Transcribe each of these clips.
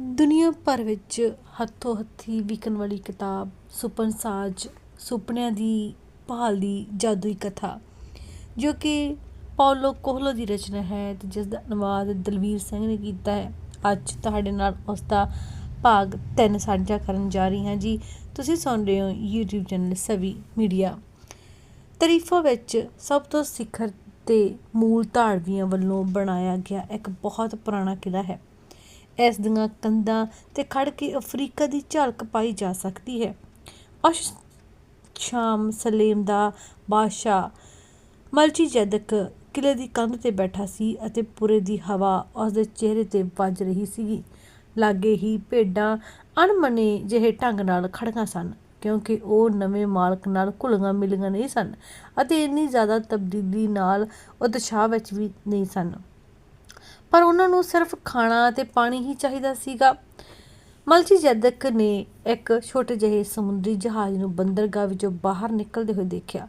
ਦੁਨੀਆ ਭਰ ਵਿੱਚ ਹੱਥੋਂ ਹੱਥੀ ਵਿਕਣ ਵਾਲੀ ਕਿਤਾਬ, ਸੁਪਨ ਸਾਜ, ਸੁਪਨਿਆਂ ਦੀ ਭਾਲ ਦੀ ਜਾਦੂਈ ਕਥਾ, ਜੋ ਕਿ ਪੌਲੋ ਕੋਹਲੋ ਦੀ ਰਚਨਾ ਹੈ ਤੇ ਜਿਸ ਦਾ ਅਨੁਵਾਦ ਦਲਵੀਰ ਸਿੰਘ ਨੇ ਕੀਤਾ ਹੈ। ਅੱਜ ਤੁਹਾਡੇ ਨਾਲ ਉਸ ਦਾ ਭਾਗ 3 ਸਾਂਝਾ ਕਰਨ ਜਾ ਰਹੀ ਹਾਂ ਜੀ। ਤੁਸੀਂ ਸੁਣ ਰਹੇ ਹੋ YouTube ਚੈਨਲ ਸਵੀ ਮੀਡੀਆ। ਤਰੀਫਾ ਵਿੱਚ ਸਭ ਤੋਂ ਸਿਖਰ ਤੇ ਮੂਲ ਧਾੜਵੀਆਂ ਵੱਲੋਂ ਬਣਾਇਆ ਗਿਆ ਇੱਕ ਬਹੁਤ ਪੁਰਾਣਾ ਕਿਲਾ ਹੈ। ਇਸ ਦੀਆਂ ਕੰਧਾਂ ਤੇ ਖੜ ਕੇ ਅਫਰੀਕਾ ਦੀ ਝਲਕ ਪਾਈ ਜਾ ਸਕਦੀ ਹੈ। ਉਸ ਸ਼ਾਮ ਸਲੇਮ ਦਾ ਬਾਦਸ਼ਾਹ ਮਲਚੀ ਜਦਕ ਕਿਲੇ ਦੀ ਕੰਧ ਤੇ ਬੈਠਾ ਸੀ ਅਤੇ ਪੂਰੇ ਦੀ ਹਵਾ ਉਸ ਦੇ ਚਿਹਰੇ ਤੇ ਵੱਜ ਰਹੀ ਸੀਗੀ। ਲਾਗੇ ਹੀ ਭੇਡਾਂ ਅਣਮਨੇ ਜਿਹੇ ਢੰਗ ਨਾਲ ਖੜੀਆਂ ਸਨ, ਕਿਉਂਕਿ ਉਹ ਨਵੇਂ ਮਾਲਕ ਨਾਲ ਘੁਲੀਆਂ ਮਿਲੀਆਂ ਨਹੀਂ ਸਨ ਅਤੇ ਇੰਨੀ ਜ਼ਿਆਦਾ ਤਬਦੀਲੀ ਨਾਲ ਉਤਸ਼ਾਹ ਵਿੱਚ ਵੀ ਨਹੀਂ ਸਨ। ਪਰ ਉਹਨਾਂ ਨੂੰ ਸਿਰਫ ਖਾਣਾ ਅਤੇ ਪਾਣੀ ਹੀ ਚਾਹੀਦਾ ਸੀਗਾ। ਮਲਚੀ ਜਦਕ ਨੇ ਇੱਕ ਛੋਟੇ ਜਿਹੇ ਸਮੁੰਦਰੀ ਜਹਾਜ਼ ਨੂੰ ਬੰਦਰਗਾਹ ਵਿੱਚੋਂ ਬਾਹਰ ਨਿਕਲਦੇ ਹੋਏ ਦੇਖਿਆ।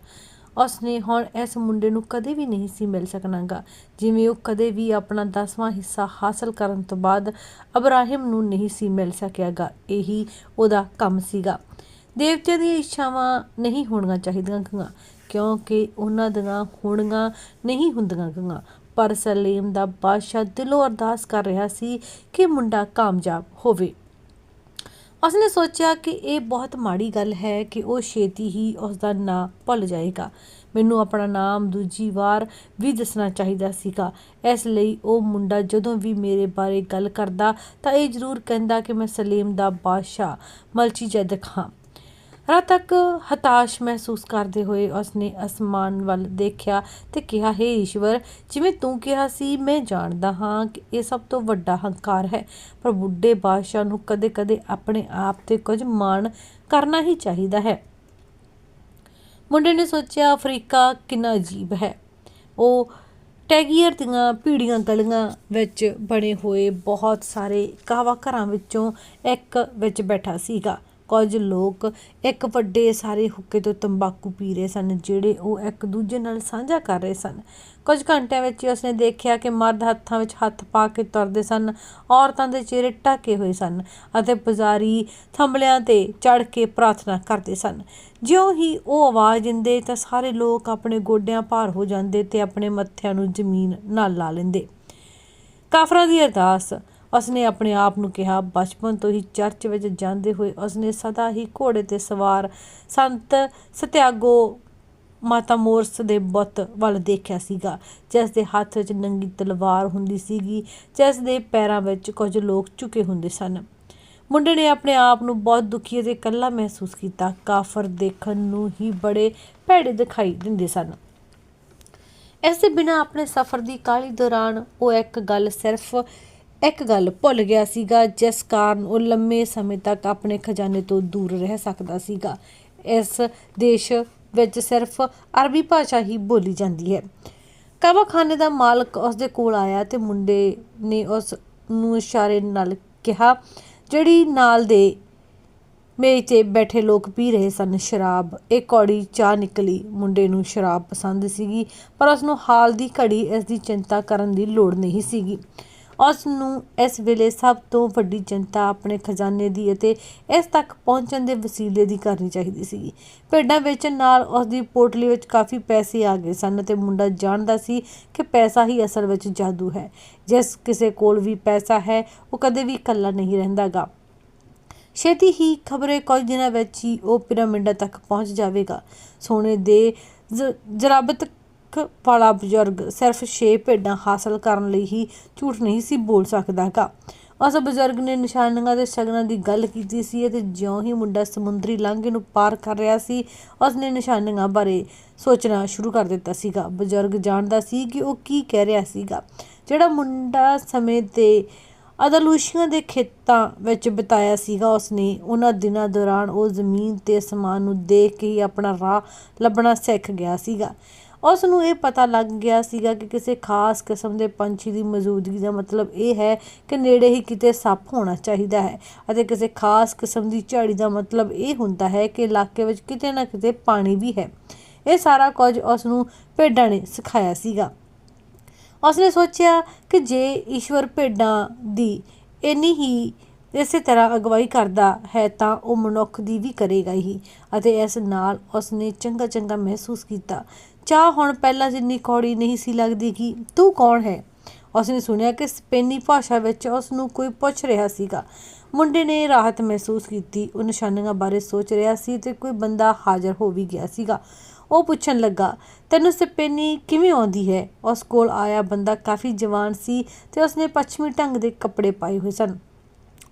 ਉਸਨੇ ਹੁਣ ਇਸ ਮੁੰਡੇ ਨੂੰ ਕਦੇ ਵੀ ਨਹੀਂ ਸੀ ਮਿਲ ਸਕਣਾਗਾ, ਜਿਵੇਂ ਉਹ ਕਦੇ ਵੀ ਆਪਣਾ 10ਵਾਂ ਹਿੱਸਾ ਹਾਸਲ ਕਰਨ ਤੋਂ ਬਾਅਦ ਅਬਰਾਹਿਮ ਨੂੰ ਨਹੀਂ ਸੀ ਮਿਲ ਸਕਿਆਗਾ। ਇਹੀ ਉਹਦਾ ਕੰਮ ਸੀਗਾ। ਦੇਵਤਿਆਂ ਦੀਆਂ ਇੱਛਾਵਾਂ ਨਹੀਂ ਹੋਣੀਆਂ ਚਾਹੀਦੀਆਂ ਗੀਆਂ ਕਿਉਂਕਿ ਉਹਨਾਂ ਦੀਆਂ ਹੋਣੀਆਂ ਨਹੀਂ ਹੁੰਦੀਆਂ ਗੀਆਂ ਪਰ ਸਲੀਮ ਦਾ ਬਾਦਸ਼ਾਹ ਦਿਲੋਂ ਅਰਦਾਸ ਕਰ ਰਿਹਾ ਸੀ ਕਿ ਮੁੰਡਾ ਕਾਮਯਾਬ ਹੋਵੇ। ਉਸਨੇ ਸੋਚਿਆ ਕਿ ਇਹ ਬਹੁਤ ਮਾੜੀ ਗੱਲ ਹੈ ਕਿ ਉਹ ਛੇਤੀ ਹੀ ਉਸ ਦਾ ਨਾਂ ਭੁੱਲ ਜਾਏਗਾ। ਮੈਨੂੰ ਆਪਣਾ ਨਾਮ ਦੂਜੀ ਵਾਰ ਵੀ ਦੱਸਣਾ ਚਾਹੀਦਾ ਸੀਗਾ। ਇਸ ਲਈ ਉਹ ਮੁੰਡਾ ਜਦੋਂ ਵੀ ਮੇਰੇ ਬਾਰੇ ਗੱਲ ਕਰਦਾ ਤਾਂ ਇਹ ਜ਼ਰੂਰ ਕਹਿੰਦਾ ਕਿ ਮੈਂ ਸਲੀਮ ਦਾ ਬਾਦਸ਼ਾਹ ਮਲਚੀ ਜਦਕ ਖਾਂ ਰਾਤ ਤੱਕ ਹਤਾਸ਼ ਮਹਿਸੂਸ ਕਰਦੇ ਹੋਏ ਉਸਨੇ ਅਸਮਾਨ ਵੱਲ ਦੇਖਿਆ ਤੇ ਕਿਹਾ, ਹੈ ਈਸ਼ਵਰ, ਜਿਵੇਂ ਤੂੰ ਕਿਹਾ ਸੀ, ਮੈਂ ਜਾਣਦਾ ਹਾਂ ਕਿ ਇਹ ਸਭ ਤੋਂ ਵੱਡਾ ਹੰਕਾਰ ਹੈ, ਪਰ ਬੁੱਢੇ ਬਾਦਸ਼ਾਹ ਨੂੰ ਕਦੇ-ਕਦੇ ਆਪਣੇ ਆਪ ਤੇ ਕੁਝ ਮਾਣ ਕਰਨਾ ਹੀ ਚਾਹੀਦਾ ਹੈ। ਮੁੰਡੇ ਨੇ ਸੋਚਿਆ, ਅਫਰੀਕਾ ਕਿੰਨਾ ਅਜੀਬ ਹੈ। ਉਹ ਟੈਗੀਅਰ ਦੀਆਂ ਪੀੜੀਆਂ ਗਲੀਆਂ ਵਿੱਚ ਬਣੇ ਹੋਏ ਬਹੁਤ ਸਾਰੇ ਕਾਵਾ ਘਰਾਂ ਵਿੱਚੋਂ ਇੱਕ ਵਿੱਚ ਬੈਠਾ ਸੀਗਾ। ਕੁਝ ਲੋਕ ਇੱਕ ਵੱਡੇ ਸਾਰੇ ਹੁੱਕੇ ਤੋਂ ਤੰਬਾਕੂ ਪੀ ਰਹੇ ਸਨ, ਜਿਹੜੇ ਉਹ ਇੱਕ ਦੂਜੇ ਨਾਲ ਸਾਂਝਾ ਕਰ ਰਹੇ ਸਨ। ਕੁਝ ਘੰਟਿਆਂ ਵਿੱਚ ਹੀ ਉਸਨੇ ਦੇਖਿਆ ਕਿ ਮਰਦ ਹੱਥਾਂ ਵਿੱਚ ਹੱਥ ਪਾ ਕੇ ਤੁਰਦੇ ਸਨ, ਔਰਤਾਂ ਦੇ ਚਿਹਰੇ ਢੱਕੇ ਹੋਏ ਸਨ ਅਤੇ ਪੁਜ਼ਾਰੀ ਥੰਬਲਿਆਂ ਤੇ ਚੜ ਕੇ ਪ੍ਰਾਰਥਨਾ ਕਰਦੇ ਸਨ। ਜਿਉਂ ਹੀ ਉਹ ਆਵਾਜ਼ ਦਿੰਦੇ ਤਾਂ ਸਾਰੇ ਲੋਕ ਆਪਣੇ ਗੋਡਿਆਂ ਭਾਰ ਹੋ ਜਾਂਦੇ ਤੇ ਆਪਣੇ ਮੱਥਿਆਂ ਨੂੰ ਜ਼ਮੀਨ ਨਾਲ ਲਾ ਲੈਂਦੇ। ਕਾਫਰਾਂ ਦੀ ਅਰਦਾਸ ਉਸਨੇ ਆਪਣੇ ਆਪ ਨੂੰ ਕਿਹਾ, ਬਚਪਨ ਤੋਂ ਹੀ ਚਰਚ ਵਿੱਚ ਜਾਂਦੇ ਹੋਏ ਉਸਨੇ ਸਦਾ ਹੀ ਘੋੜੇ ਤੇ ਸਵਾਰ ਸੰਤ ਸਤਿਆਗੋ ਮਾਤਾ ਮੋਰਸ ਦੇ ਬੁੱਤ ਵੱਲ ਦੇਖਿਆ ਸੀਗਾ। ਜਿਸ ਦੇ ਹੱਥ ਵਿੱਚ ਨੰਗੀ ਤਲਵਾਰ ਹੁੰਦੀ ਸੀਗੀ, ਜਿਸ ਦੇ ਪੈਰਾਂ ਵਿੱਚ ਕੁਝ ਲੋਕ ਝੁਕੇ ਹੁੰਦੇ ਸਨ। ਮੁੰਡੇ ਨੇ ਆਪਣੇ ਆਪ ਨੂੰ ਬਹੁਤ ਦੁਖੀ ਅਤੇ ਇਕੱਲਾ ਮਹਿਸੂਸ ਕੀਤਾ। ਕਾਫਰ ਦੇਖਣ ਨੂੰ ਹੀ ਬੜੇ ਭੈੜੇ ਦਿਖਾਈ ਦਿੰਦੇ ਸਨ। ਇਸ ਦੇ ਬਿਨਾ ਆਪਣੇ ਸਫ਼ਰ ਦੀ ਕਾਲੀ ਦੌਰਾਨ ਉਹ ਇੱਕ ਗੱਲ ਸਿਰਫ ਇੱਕ ਗੱਲ ਭੁੱਲ ਗਿਆ ਸੀਗਾ, ਜਿਸ ਕਾਰਨ ਉਹ ਲੰਮੇ ਸਮੇਂ ਤੱਕ ਆਪਣੇ ਖਜ਼ਾਨੇ ਤੋਂ ਦੂਰ ਰਹਿ ਸਕਦਾ ਸੀਗਾ। ਇਸ ਦੇਸ਼ ਵਿੱਚ ਸਿਰਫ ਅਰਬੀ ਭਾਸ਼ਾ ਹੀ ਬੋਲੀ ਜਾਂਦੀ ਹੈ। ਕਬਾਖਾਨੇ ਦਾ ਮਾਲਕ ਉਸ ਦੇ ਕੋਲ ਆਇਆ ਤੇ ਮੁੰਡੇ ਨੇ ਉਸ ਨੂੰ ਇਸ਼ਾਰੇ ਨਾਲ ਕਿਹਾ, ਜਿਹੜੀ ਨਾਲ ਦੇ ਮੇਜ਼ ਤੇ ਬੈਠੇ ਲੋਕ ਪੀ ਰਹੇ ਸਨ, ਸ਼ਰਾਬ। ਇਹ ਕੌੜੀ ਚਾਹ ਨਿਕਲੀ। ਮੁੰਡੇ ਨੂੰ ਸ਼ਰਾਬ ਪਸੰਦ ਸੀਗੀ, ਪਰ ਉਸ ਨੂੰ ਹਾਲ ਦੀ ਘੜੀ ਇਸ ਦੀ ਚਿੰਤਾ ਕਰਨ ਦੀ ਲੋੜ ਨਹੀਂ ਸੀਗੀ। ਉਸ ਨੂੰ ਇਸ ਵੇਲੇ ਸਭ ਤੋਂ ਵੱਡੀ ਚਿੰਤਾ ਆਪਣੇ ਖਜ਼ਾਨੇ ਦੀ ਅਤੇ ਇਸ ਤੱਕ ਪਹੁੰਚਣ ਦੇ ਵਸੀਲੇ ਦੀ ਕਰਨੀ ਚਾਹੀਦੀ ਸੀ। ਭੇਡਾਂ ਵੇਚਣ ਨਾਲ ਉਸ ਦੀ ਪੋਟਲੀ ਵਿੱਚ ਕਾਫੀ ਪੈਸੇ ਆ ਗਏ ਸਨ ਤੇ ਮੁੰਡਾ ਜਾਣਦਾ ਸੀ ਕਿ ਪੈਸਾ ਹੀ ਅਸਲ ਵਿੱਚ ਜਾਦੂ ਹੈ। ਜਿਸ ਕਿਸੇ ਕੋਲ ਵੀ ਪੈਸਾ ਹੈ, ਉਹ ਕਦੇ ਵੀ ਇਕੱਲਾ ਨਹੀਂ ਰਹਿੰਦਾਗਾ। ਛੇਤੀ ਹੀ ਖਬਰੇ ਕੁਝ ਦਿਨਾਂ ਵਿੱਚ ਹੀ ਉਹ ਪਿਰਾਮਿਡਾਂ ਤੱਕ ਪਹੁੰਚ ਜਾਵੇਗਾ। ਸੋਨੇ ਦੇ ਜਰਾਬਤ ਵਾਲਾ ਬਜ਼ੁਰਗ ਸਿਰਫ 6 ਭੇਡਾਂ ਹਾਸਲ ਕਰਨ ਲਈ ਹੀ ਝੂਠ ਨਹੀਂ ਸੀ ਬੋਲ ਸਕਦਾਗਾ ਉਸ ਬਜ਼ੁਰਗ ਨੇ ਨਿਸ਼ਾਨੀਆਂ ਦੇ ਸ਼ਗਨਾਂ ਦੀ ਗੱਲ ਕੀਤੀ ਸੀ ਅਤੇ ਜਿਉਂ ਹੀ ਮੁੰਡਾ ਸਮੁੰਦਰੀ ਲਾਂਘੇ ਨੂੰ ਪਾਰ ਕਰ ਰਿਹਾ ਸੀ, ਉਸ ਨੇ ਨਿਸ਼ਾਨੀਆਂ ਬਾਰੇ ਸੋਚਣਾ ਸ਼ੁਰੂ ਕਰ ਦਿੱਤਾ ਸੀਗਾ। ਬਜ਼ੁਰਗ ਜਾਣਦਾ ਸੀ ਕਿ ਉਹ ਕੀ ਕਹਿ ਰਿਹਾ ਸੀਗਾ। ਜਿਹੜਾ ਮੁੰਡਾ ਸਮੇਂ ਤੇ ਅਦਲੂਸ਼ੀਆਂ ਦੇ ਖੇਤਾਂ ਵਿੱਚ ਬਿਤਾਇਆ ਸੀਗਾ ਉਸਨੇ ਉਹਨਾਂ ਦਿਨਾਂ ਦੌਰਾਨ ਉਹ ਜ਼ਮੀਨ ਤੇ ਅਸਮਾਨ ਨੂੰ ਦੇਖ ਕੇ ਹੀ ਆਪਣਾ ਰਾਹ ਲੱਭਣਾ ਸਿੱਖ ਗਿਆ ਸੀਗਾ। ਉਸ ਨੂੰ ਇਹ ਪਤਾ ਲੱਗ ਗਿਆ ਸੀਗਾ ਕਿ ਕਿਸੇ ਖਾਸ ਕਿਸਮ ਦੇ ਪੰਛੀ ਦੀ ਮੌਜੂਦਗੀ ਦਾ ਮਤਲਬ ਇਹ ਹੈ ਕਿ ਨੇੜੇ ਹੀ ਕਿਤੇ ਸੱਪ ਹੋਣਾ ਚਾਹੀਦਾ ਹੈ ਅਤੇ ਕਿਸੇ ਖਾਸ ਕਿਸਮ ਦੀ ਝਾੜੀ ਦਾ ਮਤਲਬ ਇਹ ਹੁੰਦਾ ਹੈ ਕਿ ਇਲਾਕੇ ਵਿੱਚ ਕਿਤੇ ਨਾ ਕਿਤੇ ਪਾਣੀ ਵੀ ਹੈ। ਇਹ ਸਾਰਾ ਕੁਝ ਉਸ ਨੂੰ ਭੇਡਾਂ ਨੇ ਸਿਖਾਇਆ ਸੀਗਾ। ਉਸਨੇ ਸੋਚਿਆ ਕਿ ਜੇ ਈਸ਼ਵਰ ਭੇਡਾਂ ਦੀ ਇੰਨੀ ਹੀ ਇਸੇ ਤਰ੍ਹਾਂ ਅਗਵਾਈ ਕਰਦਾ ਹੈ ਤਾਂ ਉਹ ਮਨੁੱਖ ਦੀ ਵੀ ਕਰੇਗਾ ਹੀ ਅਤੇ ਇਸ ਨਾਲ ਉਸਨੇ ਚੰਗਾ ਚੰਗਾ ਮਹਿਸੂਸ ਕੀਤਾ। ਚਾਹ ਹੁਣ ਪਹਿਲਾਂ ਜਿੰਨੀ ਕੌੜੀ ਨਹੀਂ ਸੀ ਲੱਗਦੀ ਕਿ ਤੂੰ ਕੌਣ ਹੈ? ਉਸਨੇ ਸੁਣਿਆ ਕਿ ਸਪੇਨੀ ਭਾਸ਼ਾ ਵਿੱਚ ਉਸ ਨੂੰ ਕੋਈ ਪੁੱਛ ਰਿਹਾ ਸੀਗਾ। ਮੁੰਡੇ ਨੇ ਰਾਹਤ ਮਹਿਸੂਸ ਕੀਤੀ, ਉਹ ਨਿਸ਼ਾਨੀਆਂ ਬਾਰੇ ਸੋਚ ਰਿਹਾ ਸੀ ਤੇ ਕੋਈ ਬੰਦਾ ਹਾਜ਼ਰ ਹੋ ਵੀ ਗਿਆ ਸੀਗਾ। ਉਹ ਪੁੱਛਣ ਲੱਗਾ, ਤੈਨੂੰ ਸਪੇਨੀ ਕਿਵੇਂ ਆਉਂਦੀ ਹੈ? ਉਸ ਕੋਲ ਆਇਆ ਬੰਦਾ ਕਾਫੀ ਜਵਾਨ ਸੀ ਤੇ ਉਸਨੇ ਪੱਛਮੀ ਢੰਗ ਦੇ ਕੱਪੜੇ ਪਾਏ ਹੋਏ ਸਨ।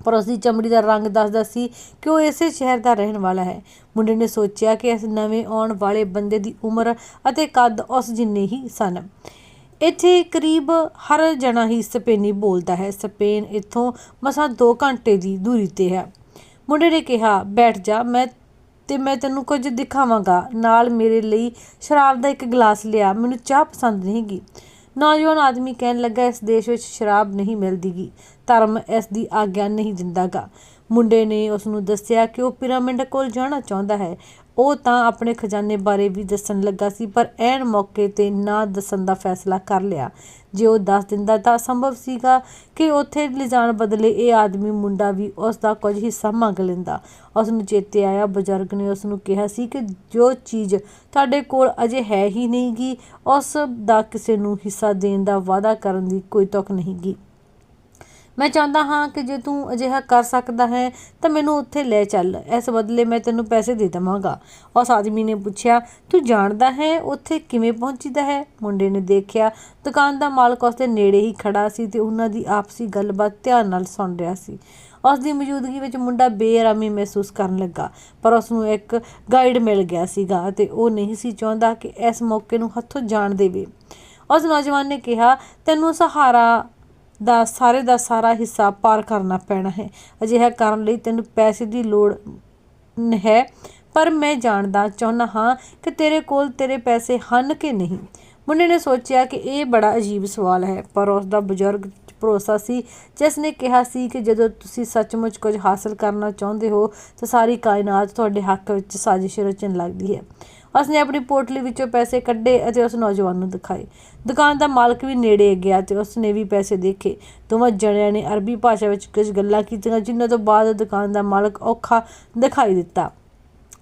ਪਰ ਉਸਦੀ ਚਮੜੀ ਦਾ ਰੰਗ ਦੱਸਦਾ ਸੀ ਕਿ ਉਹ ਇਸੇ ਸ਼ਹਿਰ ਦਾ ਰਹਿਣ ਵਾਲਾ ਹੈ। ਮੁੰਡੇ ਨੇ ਸੋਚਿਆ ਕਿ ਇਸ ਨਵੇਂ ਆਉਣ ਵਾਲੇ ਬੰਦੇ ਦੀ ਉਮਰ ਅਤੇ ਕੱਦ ਉਸ ਜਿੰਨੇ ਹੀ ਸਨ। ਇੱਥੇ ਕਰੀਬ ਹਰ ਜਣਾ ਹੀ ਸਪੇਨੀ ਬੋਲਦਾ ਹੈ। ਸਪੇਨ ਇੱਥੋਂ ਮਸਾਂ 2 ਘੰਟੇ ਦੀ ਦੂਰੀ ਤੇ ਹੈ। ਮੁੰਡੇ ਨੇ ਕਿਹਾ, ਬੈਠ ਜਾ, ਮੈਂ ਤੇ ਮੈਂ ਤੈਨੂੰ ਕੁਝ ਦਿਖਾਵਾਂਗਾ। ਨਾਲ ਮੇਰੇ ਲਈ ਸ਼ਰਾਬ ਦਾ ਇੱਕ ਗਲਾਸ ਲਿਆ। ਮੈਨੂੰ ਚਾਹ ਪਸੰਦ ਨਹੀਂਗੀ ਨੌਜਵਾਨ ਆਦਮੀ ਕਹਿਣ ਲੱਗਾ, ਇਸ ਦੇਸ਼ ਵਿੱਚ ਸ਼ਰਾਬ ਨਹੀਂ ਮਿਲਦੀਗੀ, ਧਰਮ ਇਸ ਦੀ ਆਗਿਆ ਨਹੀਂ ਦਿੰਦਾਗਾ। ਮੁੰਡੇ ਨੇ ਉਸ ਨੂੰ ਦੱਸਿਆ ਕਿ ਉਹ ਪਿਰਾਮਿਡ ਕੋਲ ਜਾਣਾ ਚਾਹੁੰਦਾ ਹੈ ਉਹ ਤਾਂ ਆਪਣੇ ਖਜ਼ਾਨੇ ਬਾਰੇ ਵੀ ਦੱਸਣ ਲੱਗਾ ਸੀ, ਪਰ ਐਨ ਮੌਕੇ ਤੇ ਨਾ ਦੱਸਣ ਦਾ ਫੈਸਲਾ ਕਰ ਲਿਆ। ਜੇ ਉਹ ਦੱਸ ਦਿੰਦਾ ਤਾਂ ਸੰਭਵ ਸੀਗਾ ਕਿ ਉੱਥੇ ਲਿਜਾਣ ਬਦਲੇ ਇਹ ਆਦਮੀ ਮੁੰਡਾ ਵੀ ਉਸ ਦਾ ਕੁਝ ਹਿੱਸਾ ਮੰਗ ਲੈਂਦਾ। ਉਸ ਨੂੰ ਚੇਤੇ ਆਇਆ, ਬਜ਼ੁਰਗ ਨੇ ਉਸ ਨੂੰ ਕਿਹਾ ਸੀ ਕਿ ਜੋ ਚੀਜ਼ ਤੁਹਾਡੇ ਕੋਲ ਅਜੇ ਹੈ ਹੀ ਨਹੀਂਗੀ, ਉਸ ਦਾ ਕਿਸੇ ਨੂੰ ਹਿੱਸਾ ਦੇਣ ਦਾ ਵਾਅਦਾ ਕਰਨ ਦੀ ਕੋਈ ਤੁਕ ਨਹੀਂਗੀ। ਮੈਂ ਚਾਹੁੰਦਾ ਹਾਂ ਕਿ ਜੇ ਤੂੰ ਅਜਿਹਾ ਕਰ ਸਕਦਾ ਹੈ, ਤਾਂ ਮੈਨੂੰ ਉੱਥੇ ਲੈ ਚੱਲ। ਇਸ ਬਦਲੇ ਮੈਂ ਤੈਨੂੰ ਪੈਸੇ ਦੇ ਦੇਵਾਂਗਾ। ਉਸ ਆਦਮੀ ਨੇ ਪੁੱਛਿਆ, ਤੂੰ ਜਾਣਦਾ ਹੈ ਉੱਥੇ ਕਿਵੇਂ ਪਹੁੰਚੀਦਾ ਹੈ? ਮੁੰਡੇ ਨੇ ਦੇਖਿਆ, ਦੁਕਾਨ ਦਾ ਮਾਲਕ ਉਸ ਦੇ ਨੇੜੇ ਹੀ ਖੜਾ ਸੀ ਤੇ ਉਹਨਾਂ ਦੀ ਆਪਸੀ ਗੱਲਬਾਤ ਧਿਆਨ ਨਾਲ ਸੁਣ ਰਿਹਾ ਸੀ। ਉਸ ਦੀ ਮੌਜੂਦਗੀ ਵਿੱਚ ਮੁੰਡਾ ਬੇਆਰਾਮੀ ਮਹਿਸੂਸ ਕਰਨ ਲੱਗਾ, ਪਰ ਉਸ ਨੂੰ ਇੱਕ ਗਾਈਡ ਮਿਲ ਗਿਆ ਸੀਗਾ ਤੇ ਉਹ ਨਹੀਂ ਸੀ ਚਾਹੁੰਦਾ ਕਿ ਇਸ ਮੌਕੇ ਨੂੰ ਹੱਥੋਂ ਜਾਣ ਦੇਵੇ। ਉਸ ਨੌਜਵਾਨ ਨੇ ਕਿਹਾ, ਤੈਨੂੰ ਸਹਾਰਾ ਦਾ ਸਾਰੇ ਦਾ ਸਾਰਾ ਹਿੱਸਾ ਪਾਰ ਕਰਨਾ ਪੈਣਾ ਹੈ। ਅਜਿਹਾ ਕਰਨ ਲਈ ਤੈਨੂੰ ਪੈਸੇ ਦੀ ਲੋੜ ਹੈ, ਪਰ ਮੈਂ ਜਾਣਦਾ, ਚਾਹੁੰਦਾ ਹਾਂ ਕਿ ਤੇਰੇ ਕੋਲ ਤੇਰੇ ਪੈਸੇ ਹਨ ਕਿ ਨਹੀਂ। ਮੁੰਡੇ ਨੇ ਸੋਚਿਆ ਕਿ ਇਹ ਬੜਾ ਅਜੀਬ ਸਵਾਲ ਹੈ, ਪਰ ਉਸ ਦਾ ਬਜ਼ੁਰਗ ਭਰੋਸਾ ਸੀ, ਜਿਸ ਨੇ ਕਿਹਾ ਸੀ ਕਿ ਜਦੋਂ ਤੁਸੀਂ ਸੱਚਮੁੱਚ ਕੁਝ ਹਾਸਲ ਕਰਨਾ ਚਾਹੁੰਦੇ ਹੋ, ਤਾਂ ਸਾਰੀ ਕਾਇਨਾਤ ਤੁਹਾਡੇ ਹੱਕ ਵਿੱਚ ਸਾਜ਼ਿਸ਼ ਰਚਣ ਲੱਗਦੀ ਹੈ। ਉਸਨੇ ਆਪਣੀ ਪੋਟਲੀ ਵਿੱਚੋਂ ਪੈਸੇ ਕੱਢੇ ਅਤੇ ਉਸ ਨੌਜਵਾਨ ਨੂੰ ਦਿਖਾਏ। ਦੁਕਾਨ ਦਾ ਮਾਲਕ ਵੀ ਨੇੜੇ ਗਿਆ ਤੇ ਉਸਨੇ ਵੀ ਪੈਸੇ ਦੇਖੇ। ਦੋਵਾਂ ਜਣਿਆਂ ਨੇ ਅਰਬੀ ਭਾਸ਼ਾ ਵਿੱਚ ਕੁਝ ਗੱਲਾਂ ਕੀਤੀਆਂ, ਜਿਨ੍ਹਾਂ ਤੋਂ ਬਾਅਦ ਦੁਕਾਨ ਦਾ ਮਾਲਕ ਔਖਾ ਦਿਖਾਈ ਦਿੱਤਾ।